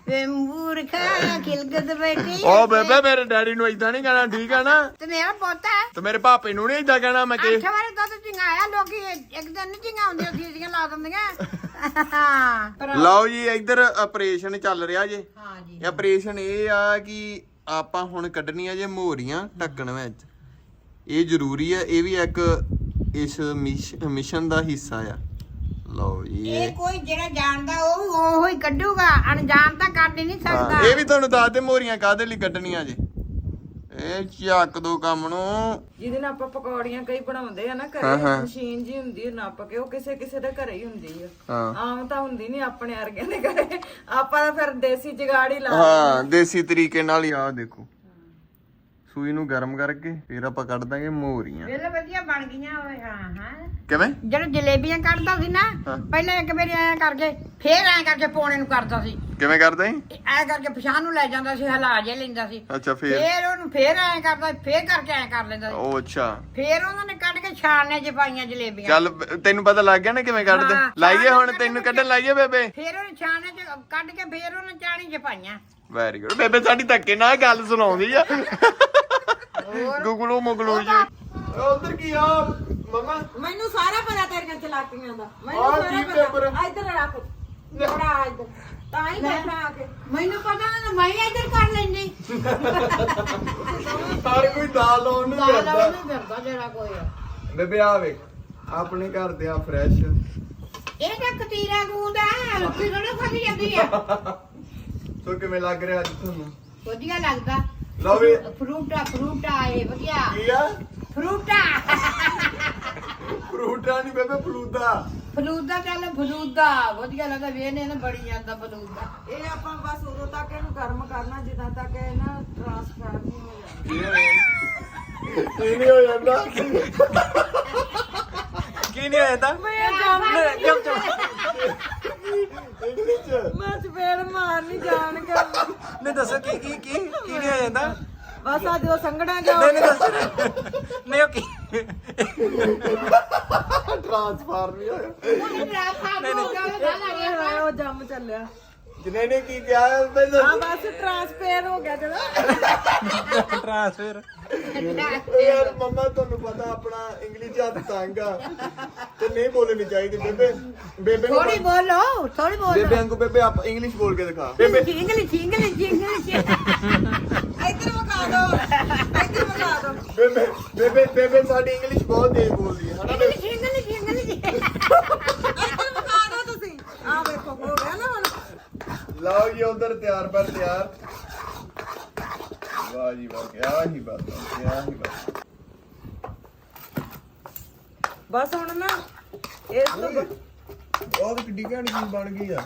ਵੇ ਮੂਰਖਾ ਖਿਲਕਤ ਬੈਠੀ ਓ ਬੇਬੇ ਮੇਰੇ ਡੈਡੀ ਨੂੰ ਇਦਾਂ ਨਹੀਂ ਕਹਿਣਾ ਠੀਕ ਆ ਨਾ? ਤੇ ਮੇਰਾ ਪੋਤਾ ਹੈ। ਤੇ ਮੇਰੇ ਪਾਪੇ ਨੂੰ ਨਹੀਂ ਇਦਾਂ ਕਹਿਣਾ ਮੈਂ ਕਿ ਅੱਠ ਵਾਰੀ ਦੁੱਧ ਚਿੰਗਾਇਆ ਲੋਕੀ ਇੱਕ ਦਿਨ ਨਹੀਂ ਚਿੰਗਾਉਂਦੇ ਸੀਸੀਆਂ ਲਾ ਦਿੰਦੀਆਂ। ਲਓ ਜੀ ਇੱਧਰ ਆਪਰੇਸ਼ਨ ਚੱਲ ਰਿਹਾ ਜੇ। ਹਾਂ ਜੀ। ਇਹ ਆਪਰੇਸ਼ਨ ਇਹ ਆ ਕਿ ਆਪਾਂ ਹੁਣ ਕੱਢਣੀਆਂ ਜੇ ਮੋਰੀਆਂ ਢੱਕਣ ਵਿੱਚ। ਇਹ ਜ਼ਰੂਰੀ ਆ ਇਹ ਵੀ ਇੱਕ ਇਸ ਮਿਸ਼- ਮਿਸ਼ਨ ਦਾ ਹਿੱਸਾ ਆ। ਲਓ ਜੀ। ਇਹ ਇਹ ਕੋਈ ਜਿਹੜਾ ਜਾਣਦਾ ਉਹ ਵੀ ਉਹ ਹੀ ਕੱਢੂਗਾ ਅਣਜਾਣ ਤਾਂ ਕੱਢ ਹੀ ਨਹੀਂ ਹਾਂ, ਸਕਦਾ। ਇਹ ਵੀ ਤੁਹਾਨੂੰ ਦੱਸ ਦੇ ਮੋਰੀਆਂ ਕਾਹਦੇ ਲਈ ਕੱਢਣੀਆਂ ਜੇ। ਇਹ ਚੱਕ ਦੋ ਕੰਮ ਨੂੰ। ਜਿਹਦੇ ਨਾਲ ਆਪਾਂ ਪਕੌੜੀਆਂ ਕਈ ਬਣਾਉਂਦੇ ਆ ਨਾ ਹਾਂ, ਘਰੇ ਹਾਂ। ਮਸ਼ੀਨ ਜੀ ਹੁੰਦੀ ਹੈ ਨੱਪ ਕੇ ਉਹ ਕਿਸੇ ਕਿਸੇ ਦੇ ਘਰੇ ਹੀ ਹੁੰਦੀ ਆ। ਹਾਂ। ਆਮ ਤਾਂ ਹੁੰਦੀ ਨਹੀਂ ਆਪਣੇ ਵਰਗਿਆਂ ਦੇ ਘਰੇ। ਆਪਾਂ ਤਾਂ ਫਿਰ ਦੇਸੀ ਜਗਾੜ ਹੀ ਲਾ ਹਾਂ ਦੇਸੀ ਤਰੀਕੇ ਨਾਲ ਹੀ ਆ ਦੇਖੋ। ਸੂਈ ਨੂੰ ਗਰਮ ਕਰਕੇ ਫਿਰ ਆਪਾਂ ਕੱਢ ਦਾਂਗੇ ਮੋਰੀਆਂ। ਵੇਲੇ ਵਧੀਆ ਬਣ ਗਈਆਂ ਓਏ ਹਾਂ ਹਾਂ। ਕਿਵੇਂ? ਜਿਹੜੇ ਜਲੇਬੀਆਂ ਕੱਢਦਾ ਸੀ ਨਾ ਹਾਂ। ਪਹਿਲਾਂ ਇੱਕ ਵਾਰੀ ਐਂ ਕਰਕੇ ਫੇਰ ਐਂ ਕਰਕੇ ਪੌਣੇ ਨੂੰ ਕਰਦਾ ਸੀ। ਕਿਵੇਂ ਕਰਦਾ? ਹੈ ਐਂ ਕਰਕੇ ਪਛਾਣ ਨੂੰ ਲੈ ਜਾਂਦਾ ਸੀ ਹਲਾ ਜੇ ਲੈਂਦਾ ਸੀ। ਅੱਛਾ ਫਿਰ? ਫੇਰ ਉਹਨੂੰ ਫੇਰ ਐਂ ਕਰਦਾ ਸੀ, ਫੇਰ ਕਰਕੇ ਐਂ ਕਰ ਲੈਂਦਾ ਸੀ। ਉਹ ਅੱਛਾ। ਫੇਰ ਉਹਨਾਂ ਨੇ ਕੱਢ ਕੇ ਛਾਣਨੇ ਚ ਪਾਈਆਂ ਜਲੇਬੀਆਂ। ਚੱਲ ਬ- ਤੈਨੂੰ ਪਤਾ ਲੱਗ ਗਿਆ ਨਾ ਕਿਵੇਂ ਕੱਢਦੇ? ਹਾਂ, ਲਾਈਏ ਹੁਣ ਤੈਨੂੰ ਕੱਢਣ ਲਾਈਏ ਬੇਬੇ? ਫੇਰ ਉਹਨੇ ਛਾਣਨੇ ਚ ਕੱਢ ਕੇ ਫੇਰ ਉਹਨੇ ਚਾਣੀ ਚ ਪਾਈਆਂ। ਵੈਰੀ ਗੁੱਡ ਬੇਬੇ ਸਾਡੀ ਧੱਕੇ ਨਾਲ ਗੱਲ ਸੁਣਾਉਂਦੀ ਆ। ਗੁਗਲੂ ਮੁਗਲੂ ਜੀ। ਉਧਰ ਕੀ ਆ? ਮਮਾ ਮੈਨੂੰ ਸਾਰਾ ਪਤਾ ਤੇਰੀਆਂ ਚਲਾਕੀਆਂ ਦਾ। ਮੈਨੂੰ ਆਹ ਸਾਰਾ ਕੀ ਪਤਾ। ਪੇਪਰ? ਆ ਇੱਧਰ ਰੱਖ। ਬੜਾ ਇੱਧਰ। ਤਾਂ ਹੀ ਬੈਠਾ ਆ ਕੇ। ਮੈਨੂੰ ਪਤਾ ਨਾ ਮੈਂ ਇੱਧਰ ਕਰ ਲੈਂਦੀ। ਹਰ ਕੋਈ ਦਾਲ ਲਾਉਣ ਨੂੰ ਦਾਲ ਉਹਨੂੰ ਫਿਰਦਾ ਜਿਹੜਾ ਕੋਈ ਆ। ਬੇਬੇ ਆ ਵੇਖ। ਆਪਣੇ ਘਰ ਦੇ ਆ ਫਰੈਸ਼ ਇਹ ਤਾਂ ਕਤੀਰਾ ਗੂੰਦਾ ਹੈ ਰੁੱਖੀ ਥੋੜਾ ਖਾਦੀ ਜਾਂਦੀ ਆ। ਸੋ ਕਿਵੇਂ ਲੱਗ ਰਿਹਾ ਅੱਜ ਤੁਹਾਨੂੰ? ਵਧੀਆ ਲੱਗਦਾ। ਲਓ ਵੀ। ਫਰੂਟਾ ਫਰੂਟਾ ਇਹ ਵਧੀਆ। ਕੀ ਆ? ਫਰੂਟਾ। ਫਰੂਟਾ ਨਹੀਂ ਬੇਬੇ ਫਲੂਦਾ। ਫਲੂਦਾ ਚੱਲ ਫਲੂਦਾ। ਵਧੀਆ ਲੱਗਦਾ ਵੇਨੇ ਨਾ ਬੜੀ ਜਾਂਦਾ ਫਲੂਦਾ। ਇਹ ਆਪਾਂ ਬਸ ਉਦੋਂ ਤੱਕ ਇਹਨੂੰ ਗਰਮ ਕਰਨਾ ਜਿੱਦਾਂ ਤੱਕ ਇਹ ਨਾ ਟ੍ਰਾਂਸਫਰ ਨਹੀਂ ਹੋ ਜਾਂਦਾ। ਕੀ ਨਹੀਂ। ਹੋ ਜਾਂਦਾ। ਕੀ ਨਹੀਂ ਹੋਇਆ ਤਾਂ? ਮੈਂ ਜੰਮ ਜਮ ਜਮ ਇੰਗਲਿਸ਼ ਮੈਂ ਚਪੇੜ ਮਾਰਨੀ ਜਾਣ ਕੇ ਨਹੀਂ ਦੱਸੋ ਕੀ ਕੀ ਕੀ ਕੀ ਨਹੀਂ ਹੋ ਜਾਂਦਾ ਬਸ ਅੱਜ ਉਹ ਸੰਗਣਾ ਜਾਓ ਨਹੀਂ ਉਹ ਕੀ? ਟ੍ਰਾਂਸਫਾਰ ਵੀ ਹੋਇਆ। ਉਹ ਜੰਮ ਚੱਲਿਆ। ਜਿਨੇ ਨੇ ਕੀ ਕਿਹਾ ਪਹਿਲਾਂ ਆ ਬਸ ਟ੍ਰਾਂਸਫੇਰ ਹੋ ਗਿਆ ਜਿਹੜਾ ਟ੍ਰਾਂਸਫਰ ਯਾਰ ਮੰਮਾ ਤੁਹਾਨੂੰ ਪਤਾ ਆਪਣਾ ਇੰਗਲਿਸ਼ ਹੱਥ ਤੰਗ ਆ। ਤੇ ਨਹੀਂ ਬੋਲਣੀ ਚਾਹੀਦੀ ਬੇਬੇ। ਬੇਬੇ ਨੂੰ ਥੋੜੀ ਬੋਲੋ। ਥੋੜੀ ਬੋਲੋ। ਬੇਬੇ ਅੰਕੂ ਬੇਬੇ ਆਪ ਇੰਗਲਿਸ਼ ਬੋਲ ਕੇ ਦਿਖਾ। ਬੇਬੇ ਇੰਗਲਿਸ਼ ਇੰਗਲਿਸ਼ ਇੰਗਲਿਸ਼। ਇੱਧਰ ਮਗਾ ਦੋ ਇੱਧਰ ਮਗਾ ਦੋ ਬੇਬੇ ਬੇਬੇ ਬੇਬੇ ਸਾਡੀ ਇੰਗਲਿਸ਼ ਬਹੁਤ ਤੇਜ਼ ਬੋਲਦੀ ਹੈ ਹਨਾ ਬੇਬੇ ਇੰਗਲਿਸ਼ ਇੰਗਲਿਸ਼ ਇੱਧਰ ਮਗਾ ਦੋ ਤੁਸੀਂ। ਆ ਵੇਖੋ ਹੋ ਗਿਆ ਨਾ ਹੁਣ। ਲਓ ਜੀ ਉਧਰ ਤਿਆਰ ਪਰ ਤਿਆਰ। ਵਾਹ ਜੀ ਵਾਹ ਕਿਆ ਹੀ ਬਾਤ ਹੈ, ਕਿਆ ਹੀ ਬਾਤ ਬਸ ਹੁਣ ਨਾ ਇਸ ਤੋਂ ਬ- ਬਹੁਤ ਕਿੱਡੀ ਘੈਂਟ ਚੀਜ਼ ਬਣ ਗਈ ਆ।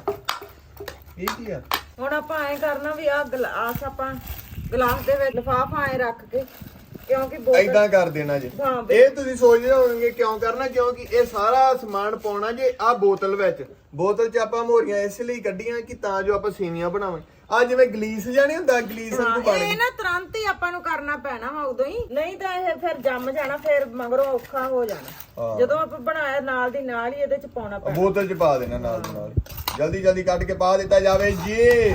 ਇਹ ਕੀ ਆ? ਹੁਣ ਆਪਾਂ ਐ ਕਰਨਾ ਵੀ ਆ ਗਲਾਸ ਆਪਾਂ ਗਲਾਸ ਦੇ ਵਿੱਚ ਲਿਫਾਫਾ ਐ ਰੱਖ ਕੇ ਕਿਉਂਕਿ ਬੋਤਲ ਐਦਾਂ ਕਰ ਦੇਣਾ ਜੀ। ਹਾਂ। ਇਹ ਤੁਸੀਂ ਸੋਚਦੇ ਹੋਵੋਗੇ ਕਿਉਂ ਕਰਨਾ ਕਿਉਂਕਿ ਇਹ ਸਾਰਾ ਸਮਾਨ ਪਾਉਣਾ ਜੇ ਆ ਬੋਤਲ ਵਿੱਚ। ਬੋਤਲ 'ਚ ਆਪਾਂ ਮੋਰੀਆਂ ਇਸ ਲਈ ਕੱਢੀਆਂ ਕਿ ਤਾਂ ਜੋ ਆਪਾਂ ਸੇਵੀਆਂ ਬਣਾਵਾਂ। ਆ ਜਿਵੇਂ ਗਲੀਸ ਜਾਣੀ ਹੁੰਦਾ ਗਲੀਸ ਹਾਂ, ਨੂੰ ਬਣ ਇਹ ਨਾ ਤੁਰੰਤ ਹੀ ਆਪਾਂ ਨੂੰ ਕਰਨਾ ਪੈਣਾ ਵਾ ਉਦੋਂ ਹੀ। ਨਹੀਂ ਤਾਂ ਇਹ ਫਿਰ ਜੰਮ ਜਾਣਾ ਫਿਰ ਮਗਰੋਂ ਔਖਾ ਹੋ ਜਾਣਾ। ਹਾਂ। ਜਦੋਂ ਆਪਾਂ ਬਣਾਇਆ ਨਾਲ ਦੀ ਨਾਲ ਹੀ ਇਹਦੇ ਚ ਪਾਉਣਾ ਪੈਣਾ। ਬੋਤਲ 'ਚ ਪਾ ਦੇਣਾ ਨਾਲ ਦੀ ਨਾਲ। ਜਲਦੀ ਜਲਦੀ ਕੱਢ ਕੇ ਪਾ ਦਿੱਤਾ ਜਾਵੇ ਜੀ।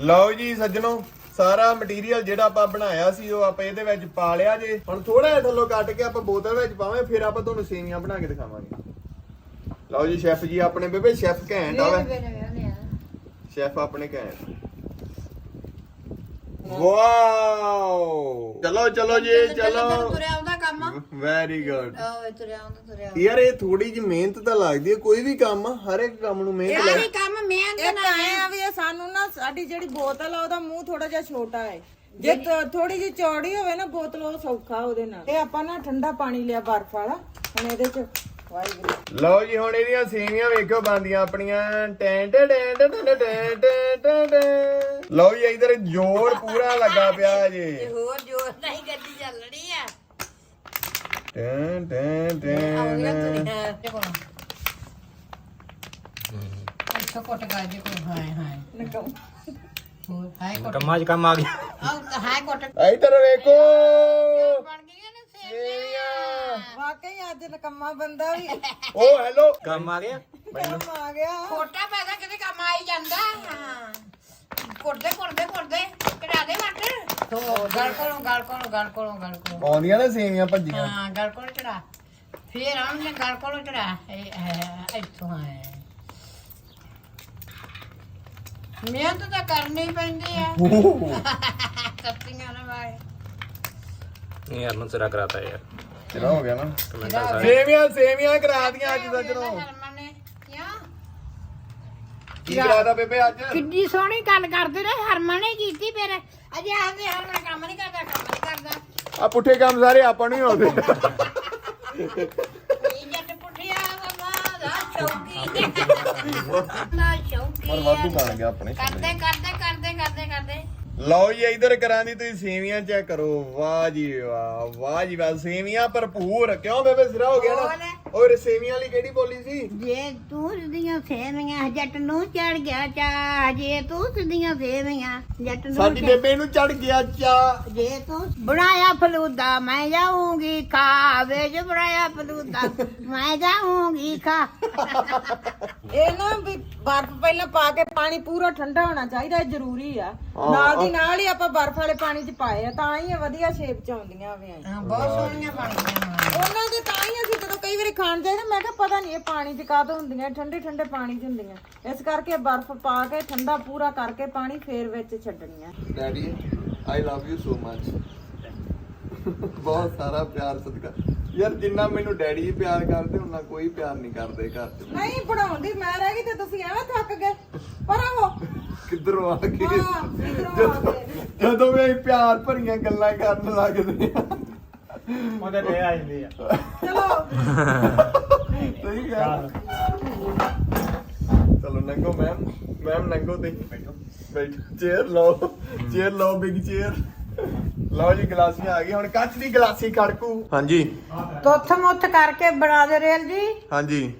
ਲਓ ਜੀ ਸੱਜਣੋ। ਸਾਰਾ ਮਟੀਰੀਅਲ ਜਿਹੜਾ ਆਪਾਂ ਬਣਾਇਆ ਸੀ ਉਹ ਆਪਾਂ ਇਹਦੇ ਵਿੱਚ ਪਾ ਲਿਆ ਜੇ। ਹੁਣ ਥੋੜਾ ਜਿਹਾ ਥੱਲੋਂ ਕੱਟ ਕੇ ਆਪਾਂ ਬੋਤਲ ਵਿੱਚ ਪਾਵਾਂਗੇ ਫਿਰ ਆਪਾਂ ਤੁਹਾਨੂੰ ਸੇਵੀਆਂ ਬਣਾ ਕੇ ਦਿਖਾਵਾਂਗੇ। ਲਓ ਜੀ ਸ਼ੈਫ ਜੀ ਆਪਣੇ ਬੇਬੇ ਸ਼ੈਫ ਘੈਂਟ ਆ ਵੇ। ਸ਼ੈਫ ਆਪਣੇ ਘੈਂਟ। ਵਾਓ ਚਲੋ ਚਲੋ ਜੀ ਚਲੋ। ਤੁਰਿਆ ਆਉਂਦਾ ਕੰਮ। ਵੈਰੀ ਗੁੱਡ ਓਏ ਤੁਰਿਆ ਆਉਂਦਾ ਤੁਰਿਆ ਯਾਰ ਇਹ ਥੋੜੀ ਜਿਹੀ ਮਿਹਨਤ ਤਾਂ ਲੱਗਦੀ ਹੈ ਕੋਈ ਵੀ ਕੰਮ ਆ, ਹਰ ਇੱਕ ਕੰਮ ਨੂੰ ਮਿਹਨਤ ਇਹ ਲੱਗ ਵੀ ਕੰਮ ਮਿਹਨਤ ਇਹ ਨਾਲ ਤਾਂ ਐ ਆ ਵੀ ਇਹ ਸਾਨੂੰ ਨਾ ਸਾਡੀ ਜਿਹੜੀ ਬੋਤਲ ਆ ਉਹਦਾ ਮੂੰਹ ਥੋੜਾ ਜਿਹਾ ਛੋਟਾ ਹੈ। ਜੇ ਥੋੜੀ ਜਿਹੀ ਚੌੜੀ ਹੋਵੇ ਨਾ ਬੋਤਲ ਉਹ ਸੌਖਾ ਉਹਦੇ ਨਾਲ। ਇਹ ਆਪਾਂ ਨਾ ਠੰਡਾ ਪਾਣੀ ਲਿਆ ਬਰਫ ਵਾਲਾ ਹੁਣ ਇਹਦੇ ਚ ਲਓ ਜੀ ਹੁਣ ਇਹਦੀਆਂ ਸੇਵੀਆਂ ਵੇਖਿਓ ਬੰਦੀਆਂ ਆਪਣੀਆਂ। Tent tent tent tent tent ਲਓ ਜੀ ਇਧਰ ਜ਼ੋਰ ਪੂਰਾ ਲੱਗਾ ਪਿਆ ਜੀ। ਹੋਰ ਜ਼ੋਰ ਨਹੀਂ ਗੱਡੀ ਚੱਲਣੀ ਆ। ਟੈਂ ਟੈਂ ਟੈਂ ਅੱਛਾ ਕੋਟ ਗਾਜੇ ਕੋ ਹਾਏ ਹਾਏ। ਨਕਮ। ਹੋਰ ਹਾਏ ਕੋਟ। ਕੰਮਾਂ 'ਚ ਕੰਮ ਆ ਗਿਆ। ਆਹ ਹਾਏ ਕੋਟ। ਇਧਰ ਵੇਖੋ। ਬਣ ਗਈਆਂ ਨੇ ਸੇਵੀਆਂ ਵਾਕਈ ਅੱਜ ਨਕਮਾ ਬੰਦਾ ਵੀ। ਓ ਹੈਲੋ ਕੰਮ ਆ ਗਿਆ? ਕੰਮ ਆ ਗਿਆ। ਕੋਟਾ ਪੈਦਾ ਕਿਤੇ ਕੰਮ ਆਈ ਜਾਂਦਾ। ਹਾਂ। ਕੋਟਦੇ ਕੋਟਦੇ ਕੋਟਦੇ ਕਢਾ ਦੇ ਵੱਟ। ਤੋ ਗਲ ਕੋਲੋਂ ਗਲ ਕੋਲੋਂ ਗਲ ਕੋਲੋਂ ਗਲ ਕੋਲੋਂ। ਆਉਂਦੀਆਂ ਨੇ ਸੇਵੀਆਂ ਭੱਜੀਆਂ। ਹਾਂ ਗਲ ਕੋਲੋਂ ਚੜਾ ਫੇਰ ਗਲ ਕੋਲੋਂ ਚੜਾ ਇੱਥੋਂ ਆਏ ਮਿਹਨਤ ਤਾਂ ਕਰਨੀ ਪੈਂਦੀ ਆ। ਕੱਤੀਆਂ ਨਾ ਵਾਏ ਨਹੀਂ ਯਾਰ ਨੂੰ ਸਿਰਾ ਕਰਾਤਾ ਯਾਰ। ਚਲੋ ਹੋ ਗਿਆ ਨਾ। ਕਮੈਂਟਾਂ ਸਾਰੇ ਸੇਵੀਆਂ ਸੇਵੀਆਂ ਕਰਾ ਦੀਆਂ ਅੱਜ ਸੱਜਣੋ। ਹਰਮਨ ਨੇ। ਕਿਉਂ ਕੀ ਕਰਾਦਾ ਬੇਬੇ ਅੱਜ? ਕਿੱਡੀ ਸੋਹਣੀ ਗੱਲ ਕਰਦੇ ਨੇ ਹਰਮਨ ਨੇ ਕੀਤੀ ਫਿਰ। ਅਜੇ ਆਂਦੇ ਹਰਮਨ ਕੰਮ ਨਹੀਂ ਕਰਦਾ ਕੰਮ ਨਹੀਂ ਕਰਦਾ। ਆ ਪੁੱਠੇ ਕੰਮ ਸਾਰੇ ਆਪਾਂ ਨੂੰ ਹੀ ਆਉਂਦੇ। ਇਹ ਜੱਟ ਪੁੱਠਿਆ ਮਮਾ ਦਾ ਸ਼ੌਕੀ। ਨਾ ਸ਼ੌਕੀ ਪਰ ਵਾਧੂ ਬਣ ਗਿਆ ਆਪਣੇ ਕਰਦੇ ਕਰਦੇ ਕਰਦੇ ਕਰਦੇ ਕਰਦੇ। ਲਓ ਜੀ, ਇਧਰ ਕਰਾਂ ਦੀ ਤੁਸੀਂ ਸੇਵੀਆਂ ਚੈੱਕ ਕਰੋ। ਵਾਹ ਜੀ ਵਾਹ ਵਾਹ ਜੀ ਵਾਹ, ਸੇਵੀਆਂ ਭਰਪੂਰ। ਕਿਉਂ ਬੇਬੇ, ਸਿਰਾ ਹੋ ਗਿਆ ਨਾ? ਔਰ ਸੇਵੀਆਂ ਵਾਲੀ ਕਿਹੜੀ ਬੋਲੀ ਸੀ? ਜੇ ਤੂੰ ਦੀਆਂ ਸੇਵੀਆਂ ਜੱਟ ਨੂੰ ਚੜ ਗਿਆ ਚਾ। ਜੇ ਤੂੰ ਦੀਆਂ ਸੇਵੀਆਂ ਜੱਟ ਨੂੰ ਸਾਡੀ ਚੜ੍ਹ- ਬੇਬੇ ਨੂੰ ਚੜ ਗਿਆ ਚਾ। ਜੇ ਤੂੰ ਬਣਾਇਆ ਫਲੂਦਾ ਮੈਂ ਜਾਊਂਗੀ ਖਾ। ਵੇ ਜੇ ਬਣਾਇਆ ਫਲੂਦਾ ਮੈਂ ਜਾਊਂਗੀ ਖਾ। ਇਹ ਨਾ ਵੀ ਬਰਫ ਪਹਿਲਾਂ ਪਾ ਕੇ ਪਾਣੀ ਪੂਰਾ ਠੰਡਾ ਹੋਣਾ ਚਾਹੀਦਾ ਇਹ ਜ਼ਰੂਰੀ ਆ। ਹਾਂ, ਨਾਲ ਦੀ ਨਾਲ ਹੀ ਆਪਾਂ ਬਰਫ ਵਾਲੇ ਪਾਣੀ 'ਚ ਪਾਏ ਆ ਤਾਂ ਹੀ ਇਹ ਵਧੀਆ ਸ਼ੇਪ 'ਚ ਆਉਂਦੀਆਂ ਵੀ ਹਾਂ, ਬਹੁਤ ਸੋਹਣੀਆਂ ਬਣਦੀਆਂ ਉਹਨਾਂ ਦੇ ਤਾਂ ਹੀ ਅਸੀਂ ਜਦੋਂ ਕਈ ਵਾਰੀ ਖਾਣ ਜਾਈਦਾ ਮੈਂ ਕਿਹਾ ਪਤਾ ਨਹੀਂ ਇਹ ਪਾਣੀ 'ਚ ਕਾਹਤੋਂ ਹੁੰਦੀਆਂ ਠੰਡੇ ਠੰਡੇ ਪਾਣੀ 'ਚ ਹੁੰਦੀਆਂ। ਇਸ ਕਰਕੇ ਬਰਫ ਪਾ ਕੇ ਠੰਡਾ ਪੂਰਾ ਕਰਕੇ ਪਾਣੀ ਫੇਰ ਵਿੱਚ ਛੱਡਣੀਆਂ daddy I love you so much ਬਹੁਤ ਸਾਰਾ ਪਿਆਰ ਸਦਕਾ। ਯਾਰ ਜਿੰਨਾ ਮੈਨੂੰ ਡੈਡੀ ਪਿਆਰ ਕਰਦੇ ਉਹਨਾਂ ਕੋਈ ਪਿਆਰ ਨਹੀਂ ਕਰਦੇ ਘਰ 'ਚ। ਨਹੀਂ ਬਣਾਉਂਦੀ ਮੈਂ ਰਹਿ ਗਈ ਤੇ ਤੁਸੀਂ ਐਵੇਂ ਥੱਕ ਗਏ। ਪਰ ਆਹੋ ਕਿੱਧਰੋਂ ਆ ਕੇ? ਹਾਂ, ਕਿੱਧਰੋਂ ਆ ਗਏ। ਜਦੋਂ ਵੀ ਅਸੀਂ ਪਿਆਰ ਭਰੀਆਂ ਗੱਲਾਂ ਕਰਨ ਲੱਗਦੇ ਆ। ਉਹਦੇ ਤੇ ਆ ਜਾਂਦੀ ਆ। ਚਲੋ। ਸਹੀ ਗੱਲ। ਚਲੋ ਨੰਗੋ ਮੈਮ ਮੈਮ ਨੰਗੋ ਤੇ ਬੈਠੋ। ਬੈਠੋ। ਚੇਅਰ ਲਓ ਚੇਅਰ ਲਓ ਬਿਗ ਚੇਅਰ ਲਓ ਜੀ ਗਲਾਸੀਆਂ ਆ ਗਈਆਂ। ਹੁਣ ਕੱਚ ਦੀ ਗਲਾਸੀ ਖੜਕੂ। ਹਾਂਜੀ। ਤੁੱਥ ਮੁੱਥ ਕਰਕੇ ਬਣਾ ਦੇ ਰੇਲ ਜੀ। ਹਾਂਜੀ।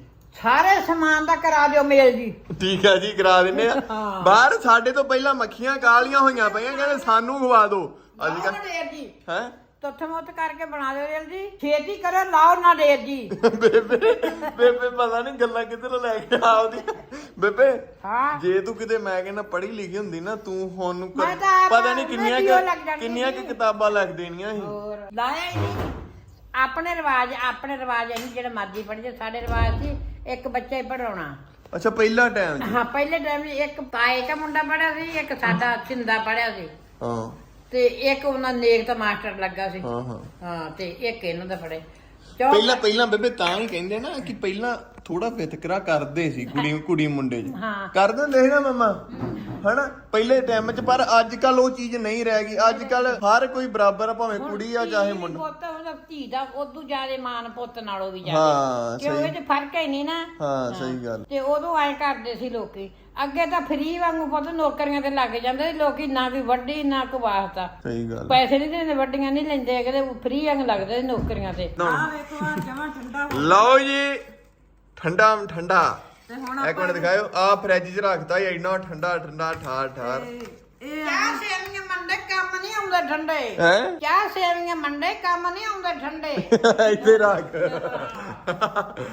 ਸਾਰੇ ਸਮਾਨ ਦਾ ਕਰਾ ਦਿਓ ਮੇਲ ਜੀ। ਠੀਕ ਹੈ ਜੀ ਕਰਾ ਦਿੰਨੇ ਆ। ਬਾਹਰ ਸਾਡੇ ਤੋਂ ਪਹਿਲਾਂ ਮੱਖੀਆਂ ਕਾਲੀਆਂ ਹੋਈਆਂ ਪਈਆਂ ਕਹਿੰਦੇ ਸਾਨੂੰ ਖਵਾ ਦਿਓ। ਅੱਜ ਕੱਲ ਹੈ? ਤੁੱਥ ਮੁੱਤ ਕਰਕੇ ਬਣਾ ਦਿਓ ਰੇਲ ਜੀ। ਛੇਤੀ ਕਰੋ ਲਾਓ ਨਾ ਦੇਰ ਜੀ। ਬੇਬੇ ਬੇਬੇ ਪਤਾ ਨਹੀਂ ਗੱਲਾਂ ਕਿੱਧਰ ਲੈ ਕੇ ਆਉਦੀ ਬੇਬੇ ਹਾਂ। ਜੇ ਤੂੰ ਕਿਤੇ ਮੈਂ ਕਹਿੰਦਾ ਪੜ੍ਹੀ ਲਿਖੀ ਹੁੰਦੀ ਨਾ ਤੂੰ ਹੁਣ ਨੂੰ ਕ- ਮੈਂ ਤਾਂ ਆਪ ਪਤਾ ਨਹੀਂ ਕਿੰਨੀਆਂ ਵੀਡੀਓ ਲੱਗ ਕੁ- ਜਾਣੀ ਕਿੰਨੀਆਂ ਕੁ। ਕਿਤਾਬਾਂ ਲਿਖ ਦੇਣੀਆਂ ਸੀ। ਹੋਰ ਲਾਇਆ ਹੀ ਨਹੀਂ। ਆਪਣੇ ਰਿਵਾਜ ਆਪਣੇ ਰਿਵਾਜ ਅਸੀਂ ਜਿਹੜੇ ਮਰਜ਼ੀ ਪੜ੍ਹਦੇ ਸਾਡੇ ਰਿਵਾਜ ਸੀ ਇੱਕ ਬੱਚਾ ਹੀ ਪੜਾਉਣਾ ਅੱਛਾ ਪਹਿਲਾ ਟਾਈਮ ਹਾਂ ਪਹਿਲੇ ਟਾਈਮ ਇੱਕ ਪਾਏ ਦਾ ਮੁੰਡਾ ਪੜਿਆ ਸੀ ਇੱਕ ਸਾਡਾ ਸਿੰਦਾ ਪੜਿਆ ਸੀ। ਹਾਂ। ਤੇ ਇੱਕ ਉਹਨਾਂ ਨੇਕ ਦਾ ਮਾਸਟਰ ਲੱਗਾ ਸੀ। ਹਾਂ ਹਾਂ। ਹਾਂ ਤੇ ਇੱਕ ਇਹਨਾਂ ਦਾ ਚੌ ਪਹਿਲਾਂ ਪਹਿਲਾਂ ਬੇਬੇ ਤਾਂ ਹੀ ਕਹਿੰਦੇ ਨਾ ਕਿ ਪਹਿਲਾਂ ਥੋੜਾ ਵਿਤਕਰਾ ਕਰਦੇ ਸੀ ਕੁੜੀ ਕੁੜੀ ਮੁੰਡੇ 'ਚ। ਹਾਂ। ਕਰਦੇ ਹੁੰਦੇ ਸੀ ਨਾ ਮਮਾ। ਹਨਾ? ਪਹਿਲੇ ਟਾਈਮ 'ਚ ਪਰ ਅੱਜ ਕੱਲ ਉਹ ਚੀਜ਼ ਨਹੀਂ ਰਹਿ ਗਈ। ਅੱਜ ਕੱਲ ਹਰ ਕੋਈ ਬਰਾਬਰ ਆ ਭਾਵੇਂ ਕੁੜੀ ਆ ਚਾਹੇ ਮੁੰਡਾ। ਪੁੱਤ ਉਹਦਾ ਧੀ ਦਾ ਉਦੋਂ ਜ਼ਿਆਦੇ ਮਾਨ ਪੁੱਤ ਨਾਲੋਂ ਵੀ ਹਾਂ, ਜ਼ਿਆਦਾ ਕਿਉਂ ਸਹੀ। ਇਹ ਫ਼ਰਕ ਹੈ ਨਹੀਂ ਨਾ। ਹਾਂ ਸਹੀ ਗੱਲ। ਤੇ ਉਦੋਂ ਐ ਕਰਦੇ ਸੀ ਲੋਕੀ। ਅੱਗੇ ਤਾਂ ਫਰੀ ਵਾਂਗੂ ਪੁੱਤ ਨੌਕਰੀਆਂ ਤੇ ਲੱਗ ਜਾਂਦੇ ਸੀ ਲੋਕੀ ਨਾ ਕੋਈ ਵੱਡੀ ਨਾ ਕੋਈ ਵਾਸਤਾ। ਸਹੀ ਗੱਲ ਪੈਸੇ ਨਹੀਂ ਦਿੰਦੇ ਵੱਡੀਆਂ ਨਹੀਂ ਲੈਂਦੇ ਕਿਤੇ ਫਰੀ ਵਾਂਗ ਲੱਗਦੇ ਸੀ ਨੌਕਰੀਆਂ ਤੇ। ਆ ਵੇਖੋ ਆ ਜਮਾ ਠੰਡਾ ਹੋ ਲਓ ਜੀ ਠੰਡਾ ਠੰਡਾ। ਤੇ ਹੁਣ ਇੱਕ ਮਿੰਟ ਦਿਖਾਇਓ? ਆ ਫ੍ਰਿਜ 'ਚ ਰੱਖਤਾ ਇਹ ਇੰਨਾ ਠੰਡਾ ਠੰਡਾ ਠਾਰ ਠਾਰ। ਇਹ- ਇਹ ਚਾਹ ਸੇਵੀਆਂ ਮੰਡੇ ਕੰਮ ਨਹੀਂ ਆਉਂਦੇ ਠੰਡੇ? ਹੈ? ਚਾਹ ਸੇਵੀਆਂ ਮੰਡੇ ਕੰਮ ਨਹੀਂ ਆਉਂਦੇ ਠੰਡੇ? ਇੱਥੇ ਰੱਖ।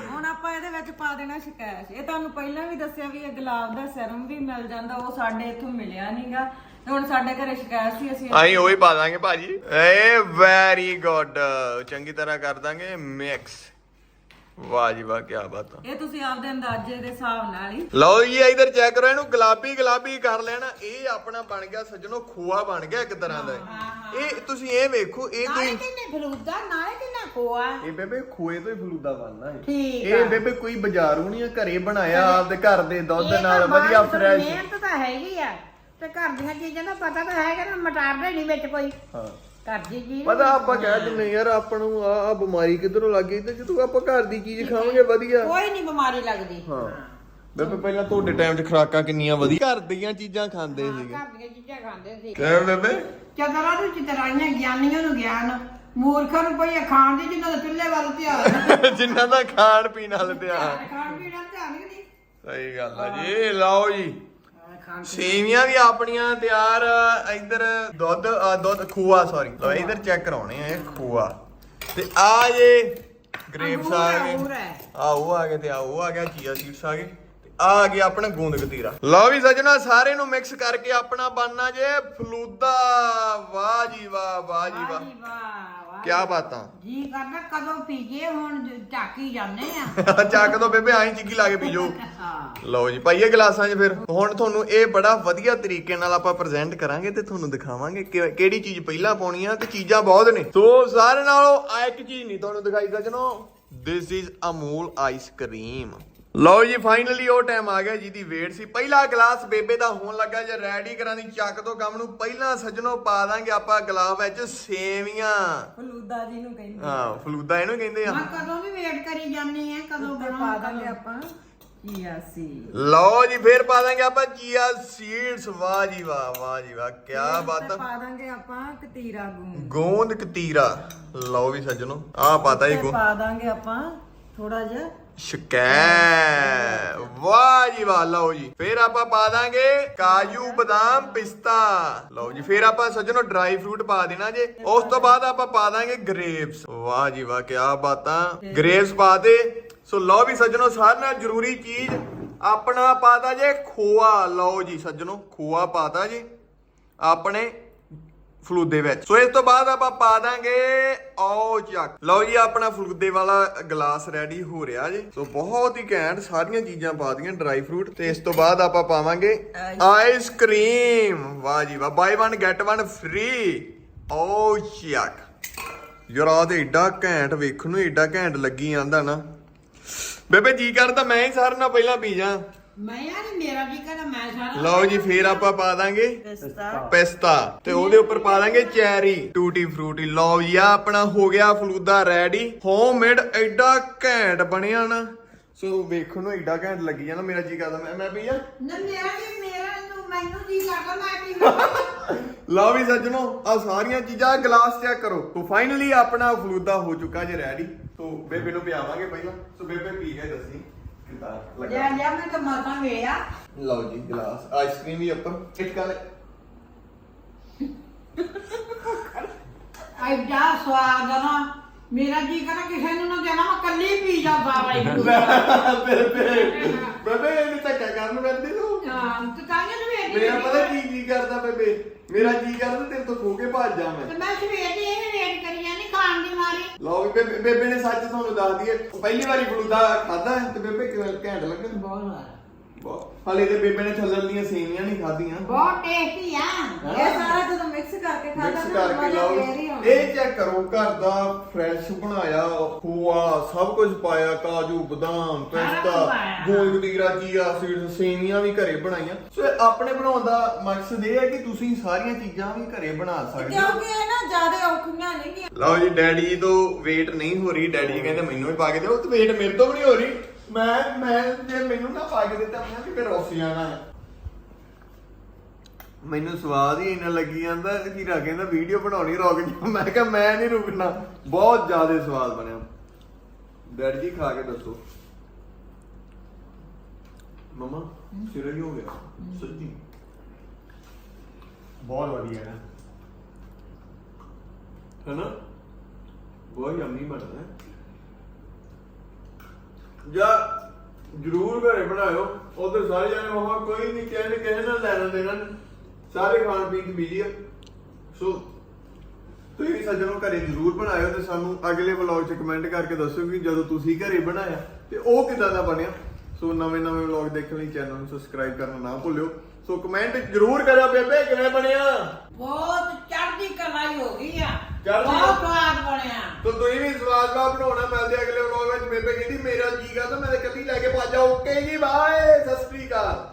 ਹੁਣ ਆਪਾਂ ਇਹਦੇ ਵਿੱਚ ਪਾ ਦੇਣਾ ਸ਼ਿਕਾਇਤ। ਇਹ ਤੁਹਾਨੂੰ ਪਹਿਲਾਂ ਵੀ ਦੱਸਿਆ ਵੀ ਇਹ ਗੁਲਾਬ ਦਾ ਸਰਮ ਵੀ ਮਿਲ ਜਾਂਦਾ ਉਹ ਸਾਡੇ ਇੱਥੋਂ ਮਿਲਿਆ ਨਹੀਂਗਾ ਹੁਣ ਸਾਡੇ ਘਰੇ ਸ਼ਿਕਾਇਤ ਸੀ ਅਸੀਂ ਅਸੀਂ ਉਹੀ ਪਾ ਦਾਂਗੇ ਭਾਜੀ। ਏ ਵੈਰੀ ਗੁੱਡ ਚੰਗੀ ਤਰ੍ਹਾਂ ਕਰ ਦਾਂਗੇ ਮਿਕਸ ਵਾਹ ਜੀ ਵਾਹ ਕੀ ਬਾਤ ਆ। ਇਹ ਤੁਸੀਂ ਆਪਦੇ ਅੰਦਾਜ਼ੇ ਦੇ ਹਿਸਾਬ ਨਾਲ ਹੀ ਲਓ ਜੀ ਇਧਰ ਚੈੱਕ ਕਰੋ ਇਹਨੂੰ ਗੁਲਾਬੀ ਗੁਲਾਬੀ ਕਰ ਲੈਣਾ। ਇਹ ਆਪਣਾ ਬਣ ਗਿਆ ਸੱਜਣੋ ਖੋਆ ਬਣ ਗਿਆ ਇੱਕ ਤਰ੍ਹਾਂ ਦਾ। ਇਹ ਤੁਸੀਂ ਇਹ ਵੇਖੋ ਇਹ ਨਾਲੇ ਕੋਈ ਕਿੰਨੇ ਫਲੂਦਾ ਨਾਲੇ ਕਿੰਨਾ ਖੋਆ? ਇਹ ਬੇਬੇ ਖੋਏ ਤੋਂ ਹੀ ਫਲੂਦਾ ਬਣਨਾ ਹੈ ਠੀਕ ਇਹ ਬੇਬੇ ਕੋਈ ਬਾਜ਼ਾਰੋਂ ਨਹੀਂ ਆ ਘਰੇ ਬਣਾਇਆ ਆਪਦੇ ਘਰ ਦੇ ਦੁੱਧ ਇਹ ਨਾਲ ਵਧੀਆ ਬਾਹਰ ਫਰੈਸ਼ ਮਿਹਨਤ ਤਾਂ ਹੈਗੀ ਆ। ਤੇ ਘਰ ਦੀਆਂ ਚੀਜ਼ਾਂ ਦਾ ਪਤਾ ਤਾਂ ਹੈਗਾ ਨਾ ਮਟਾਰਦੇ ਨਹੀਂ ਵਿੱਚ ਕੋਈ। ਹਾਂ। ਘਰ ਦੀ ਚੀਜ਼ ਪਤਾ ਆਪਾਂ ਕਹਿ ਦਿੰਨੇ ਯਾਰ ਆਪਾਂ ਨੂੰ ਆ ਆ ਬਿਮਾਰੀ ਕਿੱਧਰੋਂ ਲੱਗ ਗਈ ਤੇ ਜਦੋਂ ਆਪਾਂ ਘਰ ਦੀ ਚੀਜ਼ ਖਾਵਾਂਗੇ ਵਧੀਆ। ਕੋਈ ਨਹੀਂ ਬਿਮਾਰੀ ਲੱਗਦੀ। ਹਾਂ। ਬੇਬੇ ਪਹਿਲਾਂ ਤੁਹਾਡੇ ਟਾਈਮ 'ਚ ਖੁਰਾਕਾਂ ਕਿੰਨੀਆਂ ਵਧੀਆ? ਘਰ ਦੀਆਂ ਚੀਜ਼ਾਂ ਖਾਂਦੇ ਸੀਗੇ। ਘਰ ਦੀਆਂ ਚੀਜ਼ਾਂ ਖਾਂਦੇ ਸੀ। ਕਿਵੇਂ ਬੇਬੇ? ਚਤਰਾ ਨੂੰ ਚਤਰਾਈਆਂ ਗਿਆਨੀਆਂ ਨੂੰ ਗਿਆਨ। ਮੂਰਖਾਂ ਨੂੰ ਪਈ ਖਾਣ ਦੀ ਜਿੰਨਾਂ ਦਾ ਚੁੱਲ੍ਹੇ ਵੱਲ ਧਿਆਨ ਜਿਨ੍ਹਾਂ ਦਾ ਖਾਣ ਪੀਣ ਵਾਲੇ ਧਿਆਨ। ਖਾਣ ਪੀਣ ਵੱਲ ਧਿਆਨ ਨਹੀਂ ਸਹੀ ਗੱਲ ਆ ਜੀ। ਲਓ ਜੀ। ਖਾਣ ਸੇਵੀਆਂ ਵੀ ਆਪਣੀਆਂ ਤਿਆਰ ਇੱਧਰ ਦੁੱਧ ਦੁੱਧ ਖੂਆ ਸੌਰੀ ਲਓ ਇੱਧਰ ਚੈੱਕ ਕਰਾਉਣੇ ਆ ਇਹ ਖੂਆ। ਤੇ ਆ ਜੇ ਗ੍ਰੇਪਸ ਆ ਅੰਗੂਰ ਗਏ ਹੈ। ਆ ਉਹ ਆ ਗਏ ਤੇ ਆ ਉਹ ਆ ਗਿਆ ਚੀਆ ਸੀਡਸ ਆ ਗਏ। ਤੇ ਆ ਆ ਗਿਆ ਆਪਣਾ ਗੂੰਦ ਕਤੀਰਾ। ਲਓ ਵੀ ਸੱਜਣਾ ਸਾਰੇ ਨੂੰ ਮਿਕਸ ਕਰਕੇ ਆਪਣਾ ਬਣਨਾ ਜੇ। ਫਲੂਦਾ ਵਾਹ ਜੀ ਵਾਹ ਵਾਹ ਜੀ ਵਾਹ। ਜੀ ਵਾਹ ਵਾਹ। ਕੀ ਬਾਤਾਂ ਜੀ ਕਰਦਾ ਕਦੋਂ ਪੀਜੇ? ਹੁਣ ਝਾਕੀ ਜਾਂਦੇ ਆ। ਚੱਕ ਦੋ ਬੇਬੇ ਆਈ ਚਿੱਗੀ ਲਾ ਕੇ ਪੀਜੋ। ਹਾਂ। ਲਓ ਜੀ ਪਾਈਏ ਗਲਾਸਾਂ 'ਚ ਫਿਰ। ਹੁਣ ਤੁਹਾਨੂੰ ਇਹ ਬੜਾ ਵਧੀਆ ਤਰੀਕੇ ਨਾਲ ਆਪਾਂ ਪ੍ਰੈਜ਼ੈਂਟ ਕਰਾਂਗੇ ਤੇ ਤੁਹਾਨੂੰ ਦਿਖਾਵਾਂਗੇ ਕਿ- ਕਿਹੜੀ ਚੀਜ਼ ਪਹਿਲਾਂ ਪਾਉਣੀ ਆ ਤੇ ਚੀਜ਼ਾਂ ਬਹੁਤ ਨੇ। ਸੋ ਸਾਰੇ ਨਾਲੋਂ ਆ ਇੱਕ ਚੀਜ਼ ਨਹੀਂ ਤੁਹਾਨੂੰ ਦਿਖਾਈ ਸਜਣੋ। This is Amul ice cream ਲਓ ਜੀ ਫਾਈਨਲੀ ਉਹ ਟਾਈਮ ਆ ਗਿਆ ਜਿਹਦੀ ਵੇਟ ਸੀ। ਪਹਿਲਾ ਗਲਾਸ ਬੇਬੇ ਦਾ ਹੋਣ ਲੱਗਾ ਜੇ ਰੈਡੀ ਕਰਾਂ ਦੀ ਚੱਕ ਤੋਂ ਕੰਮ ਨੂੰ। ਪਹਿਲਾਂ ਸਜਣੋ ਪਾ ਦਾਂਗੇ ਆਪਾਂ ਗਲਾਸ ਵਿੱਚ ਸੇਵੀਆਂ। ਫਲੂਦਾ ਜੀ ਨੂੰ ਕਹਿੰਦੇ ਹਾਂ ਫਲੂਦਾ ਇਹਨੂੰ ਕਹਿੰਦੇ ਆ। ਮੈਂ ਕਦੋਂ ਵੀ ਵੇਟ ਕਰੀ ਜਾਂਦੀ ਆ ਕਦੋਂ ਤੇ ਪਾ ਬਣਾਉਂ ਦਾਂਗੇ ਆਪਾਂ। ਕੀਆ ਸੀ ਲਓ ਜੀ ਫੇਰ ਪਾ ਦਾਂਗੇ ਆਪਾਂ ਚੀਆ ਸੀਡਸ ਵਾਹ ਜੀ ਵਾਹ ਵਾਹ ਜੀ ਵਾਹ ਕੀ ਬਾਤ ਆ। ਪਾ ਦਾਂਗੇ ਆਪਾਂ ਕਤੀਰਾ ਗੂੰ ਗੋਂਦ ਕਤੀਰਾ। ਲਓ ਵੀ ਸੱਜਣੋ ਆਹ ਪਤਾ ਹੀ ਤੇ ਗੋ ਪਾ ਦਾਂਗੇ ਆਪਾਂ ਥੋੜਾ ਜਿਹਾ। ਸ਼ਕੈ ਵਾਹ ਜੀ ਵਾਹ, ਲਓ ਜੀ। ਫੇਰ ਆਪਾਂ ਪਾ ਦਾਂਗੇ ਕਾਜੂ ਬਦਾਮ ਪਿਸਤਾ। ਲਓ ਜੀ, ਫੇਰ ਆਪਾਂ ਸੱਜਣੋ ਡਰਾਈ ਫਰੂਟ ਪਾ ਦੇਣਾ ਜੇ। ਉਸ ਤੋਂ ਬਾਅਦ ਆਪਾਂ ਪਾ ਦਾਂਗੇ ਗ੍ਰੇਪਸ। ਵਾਹ ਜੀ ਵਾਹ ਕੀ ਬਾਤਾਂ। ਗ੍ਰੇਪਸ ਪਾ ਦੇ। ਸੋ ਲਓ ਵੀ ਸੱਜਣੋ, ਸਾਰਿਆਂ ਨਾਲ ਜ਼ਰੂਰੀ ਚੀਜ਼ ਆਪਣਾ ਪਾਤਾ ਜੇ ਖੋਆ। ਲਓ ਜੀ ਸੱਜਣੋ, ਖੋਆ ਪਾਤਾ ਜੀ। ਆਪਣੇ ਫਲੂਦੇ ਵਿੱਚ। ਸੋ ਇਸ ਤੋਂ ਬਾਅਦ ਆਪਾਂ ਪਾ ਦਾਂਗੇ ਆਓ ਚੱਕ। ਲਓ ਜੀ, ਆਪਣਾ ਫਲੂਦੇ ਵਾਲਾ ਗਲਾਸ ਰੈਡੀ ਹੋ ਰਿਹਾ ਜੀ। ਸੋ ਬਹੁਤ ਹੀ ਘੈਂਟ ਸਾਰੀਆਂ ਚੀਜ਼ਾਂ ਪਾ ਦੀਆਂ ਡਰਾਈ ਫਰੂਟ ਤੇ ਇਸ ਤੋਂ ਬਾਅਦ ਆਪਾਂ ਪਾਵਾਂਗੇ ਆਈਸ ਕਰੀਮ ਵਾਹ ਜੀ ਵਾਹ ਬਾਈ 1 ਗੈਟ 1 ਫ੍ਰੀ ਆਓ ਚੱਕ। ਯਾਰ, ਆਹ ਤੇ ਏਡਾ ਘੈਂਟ ਵੇਖਣ ਨੂੰ, ਏਡਾ ਘੈਂਟ ਲੱਗੀ ਜਾਂਦਾ ਨਾ। ਬੇਬੇ, ਜੀ ਕਰਦਾ, ਮੈਂ ਹੀ ਸਾਰਿਆਂ ਨਾਲ ਪਹਿਲਾਂ ਪੀ ਜਾ। ਮੈਂ ਯਾਰ ਮੇਰਾ ਵੀ ਕਹਿੰਦਾ ਮੈਂ ਸਾਰਾ ਲਓ ਜੀ ਫੇਰ ਆਪਾਂ ਪਾ ਦਾਂਗੇ ਪਿਸਤਾ। ਪਿਸਤਾ। ਤੇ ਉਹਦੇ ਉੱਪਰ ਪਾ ਦਾਂਗੇ ਚੈਰੀ ਟੂਟੀ ਫਰੂਟੀ। ਲਓ ਜੀ ਆਹ ਆਪਣਾ ਹੋ ਗਿਆ ਫਲੂਦਾ ਰੈਡੀ। ਹੋਮਮੇਡ ਐਡਾ ਘੈਂਟ ਬਣਿਆ ਨਾ। ਸੋ ਵੇਖਣ ਨੂੰ ਐਡਾ ਘੈਂਟ ਲੱਗੀ ਜਾਂਦਾ ਮੇਰਾ ਜੀ ਕਰਦਾ। ਮੈਂ ਮੈਂ ਪੀਆ ਨਾ ਮੇਰਾ ਵੀ ਮੇਰਾ ਨੂੰ ਮੈਨੂੰ ਜੀ ਕਰਦਾ ਮੈਂ ਪੀਵਾਂ ਲਓ ਵੀ ਸੱਜਣੋ ਆ ਸਾਰੀਆਂ ਚੀਜ਼ਾਂ ਗਲਾਸ ਚੈੱਕ ਕਰੋ। ਸੋ ਫਾਈਨਲੀ ਆਪਣਾ ਫਲੂਦਾ ਹੋ ਚੁੱਕਾ ਜੇ ਰੈਡੀ ਸੋ ਬੇਬੇ ਨੂੰ ਪਿਆਵਾਂਗੇ ਪਹਿਲਾਂ। ਸੋ ਬੇਬੇ ਪੀ ਕੇ ਦੱਸੀ। ਲਿਆ ਲੱਗਾ। ਲਿਆ ਮੈਂ ਤਾਂ ਮਾਤਾ ਵੇਆ ਲਓ ਜੀ ਗਲਾਸ। ਆਈਸਕ੍ਰੀਮ ਵੀ ਉੱਪਰ। ਇੱਕ ਕਰ ਐਡਾ ਸਵਾਦ ਆ ਨਾ। ਮੇਰਾ ਜੀ ਕਹਿੰਦਾ ਕਿਸੇ ਨੂੰ ਨਾ ਦੇਣਾ ਮੈਂ ਕੱਲੀ ਪੀ ਜਾ ਬਾਬਾ ਜੀ। ਬੇਬੇ ਬੇਬੇ ਇਹ ਧੱਕਾ ਕਰਨ ਬੰਦੀ ਤੂੰ ਹਾਂ ਤੇ ਕਾਹਨੇ ਸਵੇਰ ਦੀ ਮੇਰਾ ਪਤਾ ਕੀ ਕੀ ਕਰਦਾ ਬੇਬੇ? ਮੇਰਾ ਜੀ ਕਰਦਾ ਤੇਰੇ ਤੋਂ ਖੋ ਕੇ ਭੱਜ ਜਾ ਮੈਂ। ਤੇ ਮੈਂ ਸਵੇਰ ਦੀ ਇਹ ਵੇਟ ਕਰੀ ਜਾਂਦੀ ਖਾਣ ਦੀ ਮਾਰੀ। ਲਓ ਵੀ ਬੇਬੇ ਬੇਬੇ ਨੇ ਸੱਚ ਤੁਹਾਨੂੰ ਦੱਸ ਦਈਏ ਪਹਿਲੀ ਵਾਰੀ ਫਲੂਦਾ ਖਾਦਾ ਤੇ ਬੇਬੇ ਕਿਵੇਂ ਘੈਂਟ ਲੱਗਾ ਬਹੁਤ ਵਾਰ ਬਹੁਤ ਹਾਲੇ ਤੇ ਬੇਬੇ ਨੇ ਛੱਲਣ ਦੀਆਂ ਸੇਵੀਆਂ ਨਹੀਂ ਖਾਧੀਆਂ। ਬਹੁਤ ਟੇਸਟੀ ਆ। ਇਹ ਸਾਰਾ ਜਦੋਂ ਮਿਕਸ ਕਰਕੇ ਖਾਦਾ ਮਿਕਸ ਕਰਕੇ ਲਾਓ। ਇਹ ਚੈੱਕ ਕਰੋ ਘਰ ਦਾ ਫਰੈਸ਼ ਬਣਾਇਆ ਖੋਆ ਸਭ ਕੁਝ ਪਾਇਆ ਕਾਜੂ ਬਦਾਮ ਪਿਸਤਾ ਕੁਝ ਪਾਇਆ। ਗੋਲ ਗਦੀਰਾ ਜੀਆ ਸੀਡ ਸੇਵੀਆਂ ਵੀ ਘਰੇ ਬਣਾਈਆਂ। ਸੋ ਆਪਣੇ ਬਣਾਉਣ ਦਾ ਮਕਸਦ ਇਹ ਹੈ ਕਿ ਤੁਸੀਂ ਸਾਰੀਆਂ ਚੀਜ਼ਾਂ ਵੀ ਘਰੇ ਬਣਾ ਸਕਦੇ ਹੋ। ਕਿਉਂਕਿ ਇਹ ਨਾ ਜ਼ਿਆਦਾ ਔਖੀਆਂ ਨਹੀਂ ਲਓ ਜੀ ਡੈਡੀ ਤੋਂ ਵੇਟ ਨਹੀਂ ਹੋ ਰਹੀ। ਡੈਡੀ ਕਹਿੰਦੇ ਮੈਨੂੰ ਵੀ ਪਾ ਕੇ ਦਿਓ। ਤੇ ਵੇਟ ਮੇਰੇ ਤੋਂ ਵੀ ਨਹੀਂ ਹੋ ਰਹੀ। ਮੈਂ ਮੈਂ ਜੇ ਮੈਨੂੰ ਨਾ ਪਾ ਕੇ ਦਿੱਤਾ ਮੈਂ ਵੀ ਫਿਰ ਰੁੱਸ ਜਾਣਾ ਮੈਨੂੰ ਸਵਾਦ ਹੀ ਇੰਨਾ ਲੱਗੀ ਜਾਂਦਾ ਹੀਰਾ ਕਹਿੰਦਾ ਵੀਡੀਓ ਬਣਾਉਣੀ ਰੁਕ ਜਾ। ਮੈਂ ਕਿਹਾ ਮੈਂ ਨਹੀਂ ਰੁਕਣਾ। ਬਹੁਤ ਜ਼ਿਆਦਾ ਸਵਾਦ ਬਣਿਆ। ਡੈਡੀ ਜੀ ਖਾ ਕੇ ਦੱਸੋ। ਮਮਾ ਸਿਰ ਹੀ ਹੋ ਗਿਆ? ਸੱਚੀ? ਬਹੁਤ ਵਧੀਆ ਹੈ। ਹੈਨਾ? ਬਹੁਤ ਯੰਮੀ ਬਣਦਾ ਹੈ। ਜਾਂ ਜਰੂਰ ਘਰੇ ਬਣਾਇਓ, ਉਧਰ ਸਾਰੇ ਜਾਣੇ ਮਮਾ ਕੋਈ ਨਹੀਂ ਕਹਿੰਦੇ ਕਿਸੇ ਨਾਲ ਲੈਣਾ ਦੇਣਾ ਨੀ। ਸਾਰੇ ਖਾਣ ਪੀਣ ਚ ਬਿਜ਼ੀ ਆ। ਸੋ ਤੁਸੀਂ ਵੀ ਸੱਜਣੋ ਘਰੇ ਜਰੂਰ ਬਣਾਇਓ ਤੇ ਸਾਨੂੰ ਅਗਲੇ ਵਲੌਗ ਚ ਕਮੈਂਟ ਕਰਕੇ ਦੱਸੋ ਕਿ ਜਦੋਂ ਤੁਸੀਂ ਘਰੇ ਬਣਾਇਆ ਤੇ ਉਹ ਕਿਦਾਂ ਦਾ ਬਣਿਆ। ਸੋ ਨਵੇਂ ਨਵੇਂ ਵਲੌਗ ਦੇਖਣ ਲਈ ਚੈਨਲ ਨੂੰ ਸਬਸਕ੍ਰਾਈਬ ਕਰਨਾ ਨਾ ਭੁੱਲਿਓ। ਸੋ ਕਮੈਂਟ ਜਰੂਰ ਕਰਿਓ ਬੇਬੇ, ਕਿਵੇਂ ਬਣਿਆ? ਬਹੁਤ ਚੜ੍ਹਦੀ ਕਮਾਈ ਹੋ ਗਈ ਆ। ਚੜ੍ਹਦੀ- ਬਹੁਤ ਸਵਾਦ ਬਣਿਆ। ਤੋ ਤੁਸੀਂ ਵੀ ਸਵਾਦ ਦਾ ਬਣਾਉਣਾ ਮਿਲਦੇ ਅਗਲੇ ਵਲੌਗ ਵਿੱਚ ਬੇਬੇ ਕਹਿੰਦੀ ਮੇਰਾ ਜੀ ਕਰਦਾ ਮੈਂ ਤਾਂ ਕੱਲੀ ਲੈ ਕੇ ਭੱਜ ਜਾ ਓਕੇ ਜੀ ਬਾਏ ਸਤਿ ਸ੍ਰੀ ਅਕਾਲ।